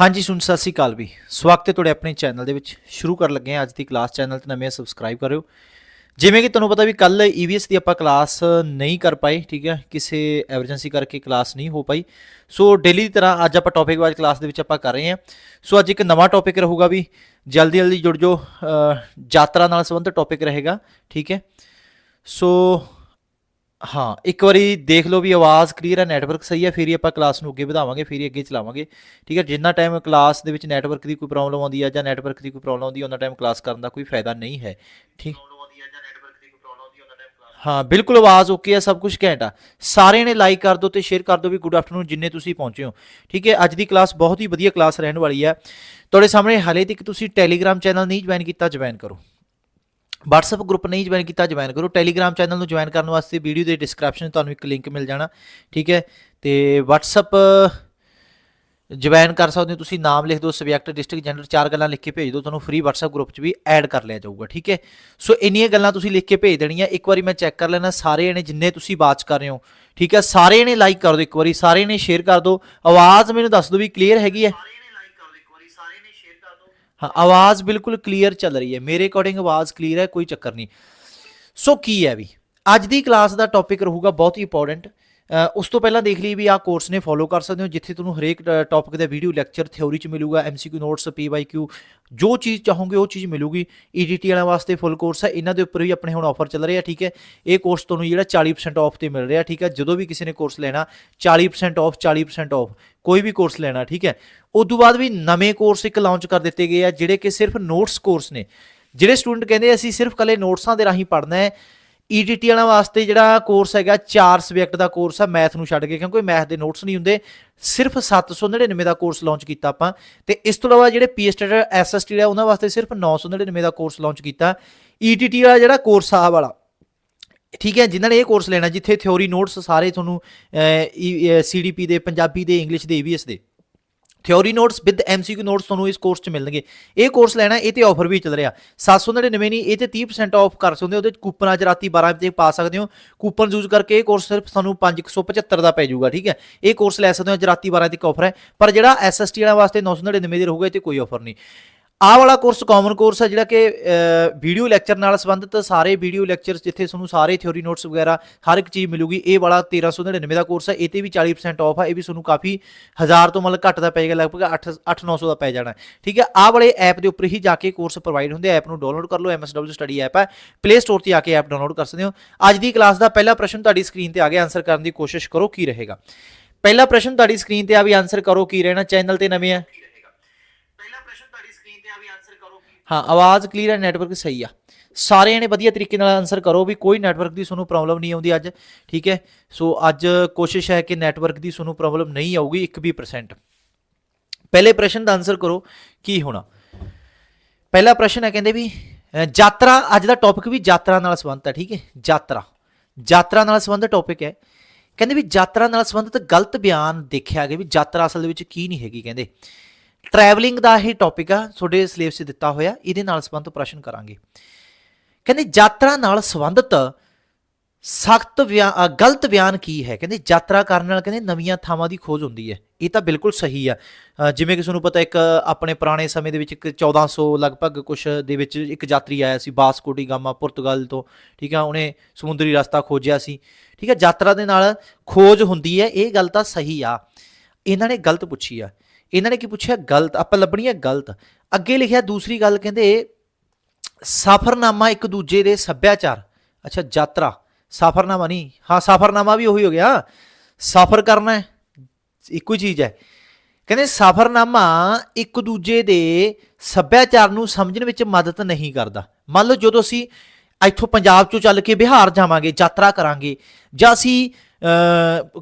ਹਾਂਜੀ, ਸੁਣ, ਸਤਿ ਸ਼੍ਰੀ ਅਕਾਲ ਵੀ। ਸਵਾਗਤ ਹੈ ਤੁਹਾਡੇ ਆਪਣੇ ਚੈਨਲ ਦੇ ਵਿੱਚ। ਸ਼ੁਰੂ ਕਰਨ ਲੱਗੇ ਹਾਂ ਅੱਜ ਦੀ ਕਲਾਸ ਚੈਨਲ ਤੇ ਨਵੇਂ ਸਬਸਕ੍ਰਾਈਬ ਕਰਿਓ। ਜਿਵੇਂ ਕਿ ਤੁਹਾਨੂੰ ਪਤਾ ਵੀ ਕੱਲ EVS ਦੀ ਆਪਾਂ ਕਲਾਸ ਨਹੀਂ ਕਰ ਪਾਏ, ਠੀਕ ਹੈ? ਕਿਸੇ ਐਮਰਜੈਂਸੀ ਕਰਕੇ ਕਲਾਸ ਨਹੀਂ ਹੋ ਪਾਈ। ਸੋ ਡੇਲੀ ਦੀ ਤਰ੍ਹਾਂ ਅੱਜ ਆਪਾਂ ਟੌਪਿਕ ਵਾਈਜ਼ ਕਲਾਸ ਦੇ ਵਿੱਚ ਆਪਾਂ ਕਰ ਰਹੇ ਹਾਂ। ਸੋ ਅੱਜ ਇੱਕ ਨਵਾਂ ਟੌਪਿਕ ਰਹੂਗਾ ਵੀ। ਜਲਦੀ ਜਲਦੀ ਜੁੜ ਜਾਓ। ਯਾਤਰਾ ਨਾਲ ਸੰਬੰਧਿਤ ਟੌਪਿਕ ਰਹੇਗਾ, ਠੀਕ ਹੈ? ਸੋ ਹਾਂ, ਇੱਕ ਵਾਰੀ ਦੇਖ ਲਓ ਵੀ ਆਵਾਜ਼ ਕਲੀਅਰ ਹੈ ਨੈਟਵਰਕ ਸਹੀ ਹੈ ਫਿਰ ਹੀ ਆਪਾਂ ਕਲਾਸ ਨੂੰ ਅੱਗੇ ਵਧਾਵਾਂਗੇ, ਫਿਰ ਹੀ ਅੱਗੇ ਚਲਾਵਾਂਗੇ। ਠੀਕ ਹੈ, ਜਿੰਨਾ ਟਾਈਮ ਕਲਾਸ ਦੇ ਵਿੱਚ ਨੈਟਵਰਕ ਦੀ ਕੋਈ ਪ੍ਰੋਬਲਮ ਆਉਂਦੀ ਹੈ ਜਾਂ ਨੈਟਵਰਕ ਦੀ ਕੋਈ ਪ੍ਰੋਬਲਮ ਆਉਂਦੀ ਹੈ ਉਹਨਾਂ ਟਾਈਮ ਕਲਾਸ ਕਰਨ ਦਾ ਕੋਈ ਫਾਇਦਾ ਨਹੀਂ ਹੈ। ਠੀਕ? ਹਾਂ, ਬਿਲਕੁਲ ਆਵਾਜ਼ ਓਕੇ ਆ, ਸਭ ਕੁਝ ਘੈਂਟ ਆ। ਸਾਰਿਆਂ ਨੇ ਲਾਈਕ ਕਰ ਦਿਓ ਤੇ ਸ਼ੇਅਰ ਕਰ ਦਿਓ ਵੀ ਗੁੱਡ ਆਫਟਰਨੂਨ ਜਿੰਨੇ ਤੁਸੀਂ ਪਹੁੰਚੇ ਹੋ। ਠੀਕ ਹੈ, ਅੱਜ ਦੀ ਕਲਾਸ ਬਹੁਤ ਹੀ ਵਧੀਆ ਕਲਾਸ ਰਹਿਣ ਵਾਲੀ ਹੈ ਤੁਹਾਡੇ ਸਾਹਮਣੇ ਹਾਲੇ ਤੱਕ ਤੁਸੀਂ ਟੈਲੀਗ੍ਰਾਮ ਚੈਨਲ ਨਹੀਂ ਜੁਆਇਨ ਕੀਤਾ ਜੁਆਇਨ ਕਰੋ। WhatsApp ਗਰੁੱਪ ਨਹੀਂ ਜੁਆਇਨ ਕੀਤਾ ਜੁਆਇਨ ਕਰੋ। ਟੈਲੀਗ੍ਰਾਮ ਚੈਨਲ ਨੂੰ ਜੁਆਇਨ ਕਰਨ ਵਾਸਤੇ ਵੀਡੀਓ ਦੇ ਡਿਸਕ੍ਰਿਪਸ਼ਨ 'ਚ ਤੁਹਾਨੂੰ ਇੱਕ ਲਿੰਕ ਮਿਲ ਜਾਣਾ, ਠੀਕ ਹੈ? ਤੇ WhatsApp ਜੁਆਇਨ ਕਰ ਸਕਦੇ ਹੋ ਤੁਸੀਂ, ਨਾਮ ਲਿਖ ਦਿਓ ਸਬਜੈਕਟ ਡਿਸਟ੍ਰਿਕਟ ਜੈਂਡਰ ਚਾਰ ਗੱਲਾਂ ਲਿਖ ਕੇ ਭੇਜ ਦਿਓ, ਤੁਹਾਨੂੰ ਫ੍ਰੀ WhatsApp ਗਰੁੱਪ 'ਚ ਵੀ ਐਡ ਕਰ ਲਿਆ ਜਾਊਗਾ, ਠੀਕ ਹੈ? ਸੋ ਇੰਨੀਆਂ ਗੱਲਾਂ ਤੁਸੀਂ ਲਿਖ ਕੇ ਭੇਜ ਦੇਣੀਆਂ, ਇੱਕ ਵਾਰੀ ਮੈਂ ਚੈੱਕ ਕਰ ਲੈਣਾ ਸਾਰੇ ਨੇ ਜਿੰਨੇ ਤੁਸੀਂ ਬਾਤ ਕਰ ਰਹੇ ਹੋ, ਠੀਕ ਹੈ? ਸਾਰੇ ਨੇ ਲਾਈਕ ਕਰ ਦਿਓ ਇੱਕ ਵਾਰੀ, ਸਾਰੇ ਨੇ ਸ਼ੇਅਰ ਕਰ ਦਿਓ। ਆਵਾਜ਼ ਮੈਨੂੰ ਦੱਸ ਦਿਓ ਵੀ ਕਲੀਅਰ ਹੈਗੀ ਹੈ? ਹਾਂ, ਆਵਾਜ਼ ਬਿਲਕੁਲ ਕਲੀਅਰ ਚੱਲ ਰਹੀ ਹੈ। ਮੇਰੇ ਅਕੋਰਡਿੰਗ ਆਵਾਜ਼ ਕਲੀਅਰ ਹੈ, ਕੋਈ ਚੱਕਰ ਨਹੀਂ। ਸੋ ਕੀ ਹੈ ਵੀ? ਅੱਜ ਦੀ ਕਲਾਸ ਦਾ ਟੌਪਿਕ ਰਹੂਗਾ, ਬਹੁਤ ਹੀ ਇੰਪੋਰਟੈਂਟ ਉਸ ਤੋਂ ਪਹਿਲਾਂ ਦੇਖ ਲਈ ਵੀ ਆਹ ਕੋਰਸ ਨੇ ਫੋਲੋ ਕਰ ਸਕਦੇ ਹੋ, ਜਿੱਥੇ ਤੁਹਾਨੂੰ ਹਰੇਕ ਟੌਪਿਕ ਦਾ ਵੀਡੀਓ ਲੈਕਚਰ ਥਿਉਰੀ ਚ ਮਿਲੂਗਾ ਐਮਸੀਕਿਊ ਨੋਟਸ ਪੀਵਾਈਕਿਊ ਜੋ ਚੀਜ਼ ਚਾਹੋਗੇ ਉਹ ਚੀਜ਼ ਮਿਲੂਗੀ। ਈਡੀਟੀ ਵਾਲਿਆਂ ਵਾਸਤੇ ਫੁੱਲ ਕੋਰਸ ਹੈ, ਇਹਨਾਂ ਦੇ ਉੱਪਰ ਵੀ ਆਪਣੇ ਹੁਣ ਆਫਰ ਚੱਲ ਰਿਹਾ, ਠੀਕ ਹੈ। ਇਹ ਕੋਰਸ ਤੁਹਾਨੂੰ ਜਿਹੜਾ 40% ਆਫ ਤੇ ਮਿਲ ਰਿਹਾ, ਠੀਕ ਹੈ। ਜਦੋਂ ਵੀ ਕਿਸੇ ਨੇ ਕੋਰਸ ਲੈਣਾ 40% ਆਫ 40% ਆਫ ਕੋਈ ਵੀ ਕੋਰਸ ਲੈਣਾ, ਠੀਕ ਹੈ। ਉਸ ਤੋਂ ਬਾਅਦ ਵੀ ਨਵੇਂ ਕੋਰਸ ਇੱਕ ਲਾਂਚ ਕਰ ਦਿੱਤੇ ਗਏ ਆ, ਜਿਹੜੇ ਕਿ ਸਿਰਫ ਨੋਟਸ ਕੋਰਸ ਨੇ। ਜਿਹੜੇ ਸਟੂਡੈਂਟ ਕਹਿੰਦੇ ਅਸੀਂ ਸਿਰਫ ਕੱਲੇ ਨੋਟਸਾਂ ਦੇ ਰਾਹੀਂ ਪੜ੍ਹਨਾ ਹੈ ਈਡੀਟੀ ਵਾਲਿਆਂ ਵਾਸਤੇ ਜਿਹੜਾ ਕੋਰਸ ਹੈਗਾ, ਚਾਰ ਸਬਜੈਕਟ ਦਾ ਕੋਰਸ ਆ ਮੈਥ ਨੂੰ ਛੱਡ ਕੇ, ਕਿਉਂਕਿ ਮੈਥ ਦੇ ਨੋਟਸ ਨਹੀਂ ਹੁੰਦੇ, ਸਿਰਫ 799 ਦਾ ਕੋਰਸ ਲਾਂਚ ਕੀਤਾ ਆਪਾਂ। ਤੇ ਇਸ ਤੋਂ ਇਲਾਵਾ ਜਿਹੜੇ ਪੀਐਸਟੀ ਐਸਐਸਟੀ ਆ ਉਹਨਾਂ ਵਾਸਤੇ ਸਿਰਫ 999 ਦਾ ਕੋਰਸ ਲਾਂਚ ਕੀਤਾ। ਈਡੀਟੀ ਵਾਲਾ ਜਿਹੜਾ ਕੋਰਸ ਆ ਵਾਲਾ, ਠੀਕ ਹੈ, ਜਿਨ੍ਹਾਂ ਨੇ ਇਹ ਕੋਰਸ ਲੈਣਾ, ਜਿੱਥੇ ਥਿਉਰੀ ਨੋਟਸ ਸਾਰੇ ਤੁਹਾਨੂੰ ਸੀਡੀਪੀ e, ਦੇ, ਪੰਜਾਬੀ ਦੇ ਇੰਗਲਿਸ਼ ਦੇ ਈਵੀਐਸ ਦੇ। Theory notes with MCQ notes ਤੁਹਾਨੂੰ ਇਸ ਕੋਰਸ 'ਚ ਮਿਲਣਗੇ। ਇਹ ਕੋਰਸ ਲੈਣਾ, ਇਹ ਤੇ ਆਫਰ ਵੀ ਚੱਲ ਰਿਹਾ। 799 ਨਹੀਂ, ਇਹ ਤੇ 30% ਆਫ ਕਰ ਸਕਦੇ ਹੋ, ਉਹਦੇ 'ਚ ਕੂਪਨ ਅੱਜ ਰਾਤੀ 12 ਵਜੇ ਪਾ ਸਕਦੇ ਹੋ। ਕੂਪਨ ਯੂਜ਼ ਕਰਕੇ ਇਹ ਕੋਰਸ ਸਿਰਫ ਤੁਹਾਨੂੰ 575 ਦਾ ਪੈ ਜਾਊਗਾ, ਠੀਕ ਹੈ? ਇਹ ਕੋਰਸ ਲੈ ਸਕਦੇ ਹੋ, ਅੱਜ ਰਾਤੀ 12 ਤੱਕ ਆਫਰ ਹੈ। ਪਰ ਜਿਹੜਾ ਐਸਐਸਟੀ ਵਾਲਾ ਵਾਸਤੇ 999 ਦੇ ਰਹੂਗਾ, ਇਹ ਤੇ ਕੋਈ ਆਫਰ ਨਹੀਂ। ਆਹ ਵਾਲਾ ਕੋਰਸ ਕਾਮਨ ਕੋਰਸ ਹੈ ਜਿਹੜਾ ਕਿ ਵੀਡੀਓ ਲੈਕਚਰ ਨਾਲ ਸੰਬੰਧਿਤ ਸਾਰੇ ਵੀਡੀਓ ਲੈਕਚਰਸ ਜਿੱਥੇ ਤੁਹਾਨੂੰ ਸਾਰੇ ਥਿਉਰੀ ਨੋਟਸ ਵਗੈਰਾ ਹਰ ਇੱਕ ਚੀਜ਼ ਮਿਲੂਗੀ। ਇਹ ਵਾਲਾ 1399 ਦਾ ਕੋਰਸ ਹੈ ਇਹ ਤੇ ਵੀ 40% ਆਫ ਹੈ ਇਹ ਵੀ ਤੁਹਾਨੂੰ ਕਾਫੀ ਹਜ਼ਾਰ ਤੋਂ ਮਤਲਬ ਘੱਟ ਦਾ ਪਏਗਾ ਲਗਭਗ 8 8-900 ਦਾ ਪੈ ਜਾਣਾ। ਠੀਕ ਹੈ ਆਹ ਵਾਲੇ ਐਪ ਦੇ ਉੱਪਰ ਹੀ ਜਾ ਕੇ ਕੋਰਸ ਪ੍ਰੋਵਾਈਡ ਹੁੰਦੇ ਐਪ ਨੂੰ ਡਾਊਨਲੋਡ ਕਰ ਲਓ MSW ਸਟੱਡੀ ਐਪ ਹੈ ਪਲੇ ਸਟੋਰ ਤੇ ਆ ਕੇ ਐਪ ਡਾਊਨਲੋਡ ਕਰ ਸਕਦੇ ਹੋ। ਅੱਜ ਦੀ ਕਲਾਸ ਦਾ ਪਹਿਲਾ ਪ੍ਰਸ਼ਨ ਤੁਹਾਡੀ ਸਕਰੀਨ ਤੇ ਆ ਗਿਆ ਆਨਸਰ ਕਰਨ ਦੀ ਕੋਸ਼ਿਸ਼ ਕਰੋ, ਕੀ ਰਹੇਗਾ। ਪਹਿਲਾ ਪ੍ਰਸ਼ਨ ਤੁਹਾਡੀ ਸਕਰੀਨ ਤੇ ਆ ਵੀ ਆਨਸਰ ਕਰੋ, ਕੀ ਰਹਿਣਾ ਚੈਨਲ ਤੇ ਨਵੇਂ ਆ? ਪ੍ਰਸ਼ਨ ਤੁਹਾਡੀ ਸਕਰੀਨ ਤੇ ਆ ਵੀ ਆਨਸਰ ਕਰੋ ਹਾਂ, ਆਵਾਜ਼ ਕਲੀਅਰ ਹੈ ਨੈਟਵਰਕ ਸਹੀ ਆ। ਸਾਰਿਆਂ ਨੇ ਵਧੀਆ ਤਰੀਕੇ ਨਾਲ ਆਨਸਰ ਕਰੋ ਵੀ ਕੋਈ ਨੈਟਵਰਕ ਦੀ ਤੁਹਾਨੂੰ ਪ੍ਰੋਬਲਮ ਨਹੀਂ ਆਉਂਦੀ ਅੱਜ, ਠੀਕ ਹੈ? ਸੋ ਅੱਜ ਕੋਸ਼ਿਸ਼ ਹੈ ਕਿ ਨੈਟਵਰਕ ਦੀ ਤੁਹਾਨੂੰ ਪ੍ਰੋਬਲਮ ਨਹੀਂ ਆਊਗੀ 1% ਪਹਿਲੇ ਪ੍ਰਸ਼ਨ ਦਾ ਆਨਸਰ ਕਰੋ, ਕੀ ਹੋਣਾ? ਪਹਿਲਾ ਪ੍ਰਸ਼ਨ ਹੈ, ਕਹਿੰਦੇ ਵੀ ਯਾਤਰਾ, ਅੱਜ ਦਾ ਟੌਪਿਕ ਵੀ ਯਾਤਰਾ ਨਾਲ ਸੰਬੰਧਿਤ ਹੈ, ਠੀਕ ਹੈ? ਯਾਤਰਾ। ਯਾਤਰਾ ਨਾਲ ਸੰਬੰਧਿਤ ਟੌਪਿਕ ਹੈ। ਕਹਿੰਦੇ ਵੀ ਯਾਤਰਾ ਨਾਲ ਸੰਬੰਧਿਤ ਗਲਤ ਬਿਆਨ ਦੇਖਿਆ ਗਿਆ ਵੀ ਯਾਤਰਾ ਅਸਲ ਦੇ ਵਿੱਚ ਕੀ ਨਹੀਂ ਹੈਗੀ, ਕਹਿੰਦੇ। ਟਰੈਵਲਿੰਗ ਦਾ ਇਹ ਟੌਪਿਕ ਆ, ਤੁਹਾਡੇ ਸਿਲੇਬਸ 'ਚ ਦਿੱਤਾ ਹੋਇਆ, ਇਹਦੇ ਨਾਲ ਸੰਬੰਧਿਤ ਪ੍ਰਸ਼ਨ ਕਰਾਂਗੇ। ਕਹਿੰਦੇ, ਯਾਤਰਾ ਨਾਲ ਸੰਬੰਧਿਤ ਸਖਤ ਗਲਤ ਬਿਆਨ ਕੀ ਹੈ? ਕਹਿੰਦੇ, ਯਾਤਰਾ ਕਰਨ ਨਾਲ ਕਹਿੰਦੇ, ਨਵੀਆਂ ਥਾਵਾਂ ਦੀ ਖੋਜ ਹੁੰਦੀ ਹੈ। ਇਹ ਤਾਂ ਬਿਲਕੁਲ ਸਹੀ ਆ। ਜਿਵੇਂ ਕਿ ਤੁਹਾਨੂੰ ਪਤਾ ਇੱਕ ਆਪਣੇ ਪੁਰਾਣੇ ਸਮੇਂ ਦੇ ਵਿੱਚ ਇੱਕ 1400 ਲਗਭਗ ਕੁਛ ਦੇ ਵਿੱਚ ਇੱਕ ਯਾਤਰੀ ਆਇਆ ਸੀ, ਬਾਸਕੋਟੀ ਗਾਮਾ, ਪੁਰਤਗਾਲ ਤੋਂ, ਠੀਕ ਆ, ਉਹਨੇ ਸਮੁੰਦਰੀ ਰਸਤਾ ਖੋਜਿਆ ਸੀ। ਠੀਕ ਆ, ਯਾਤਰਾ ਦੇ ਨਾਲ ਖੋਜ ਹੁੰਦੀ ਹੈ, ਇਹ ਗੱਲ ਤਾਂ ਸਹੀ ਆ। ਇਹਨਾਂ ਨੇ ਗਲਤ ਪੁੱਛੀ ਆ। ਇਹਨਾਂ ਨੇ ਕੀ ਪੁੱਛਿਆ? ਗਲਤ, ਆਪਾਂ ਲੱਭਣੀ ਹੈ ਗਲਤ। ਅੱਗੇ ਲਿਖਿਆ, ਦੂਸਰੀ ਗੱਲ ਕਹਿੰਦੇ, ਸਫਰਨਾਮਾ ਇੱਕ ਦੂਜੇ ਦੇ ਸੱਭਿਆਚਾਰ। ਅੱਛਾ, ਯਾਤਰਾ। ਸਫਰਨਾਮਾ ਨਹੀਂ। ਹਾਂ, ਸਫਰਨਾਮਾ ਵੀ ਉਹੀ ਹੋ ਗਿਆ। ਸਫਰ ਕਰਨਾ ਹੈ। ਇੱਕੋ ਹੀ ਚੀਜ਼ ਹੈ। ਕਹਿੰਦੇ, ਸਫਰਨਾਮਾ ਇੱਕ ਦੂਜੇ ਦੇ ਸੱਭਿਆਚਾਰ ਨੂੰ ਸਮਝਣ ਵਿੱਚ ਮਦਦ ਨਹੀਂ ਕਰਦਾ। ਮੰਨ ਲਓ, ਜਦੋਂ ਅਸੀਂ ਇੱਥੋਂ ਪੰਜਾਬ ਚੋਂ ਚੱਲ ਕੇ ਬਿਹਾਰ ਜਾਵਾਂਗੇ, ਯਾਤਰਾ ਕਰਾਂਗੇ, ਜਾਂ ਅਸੀਂ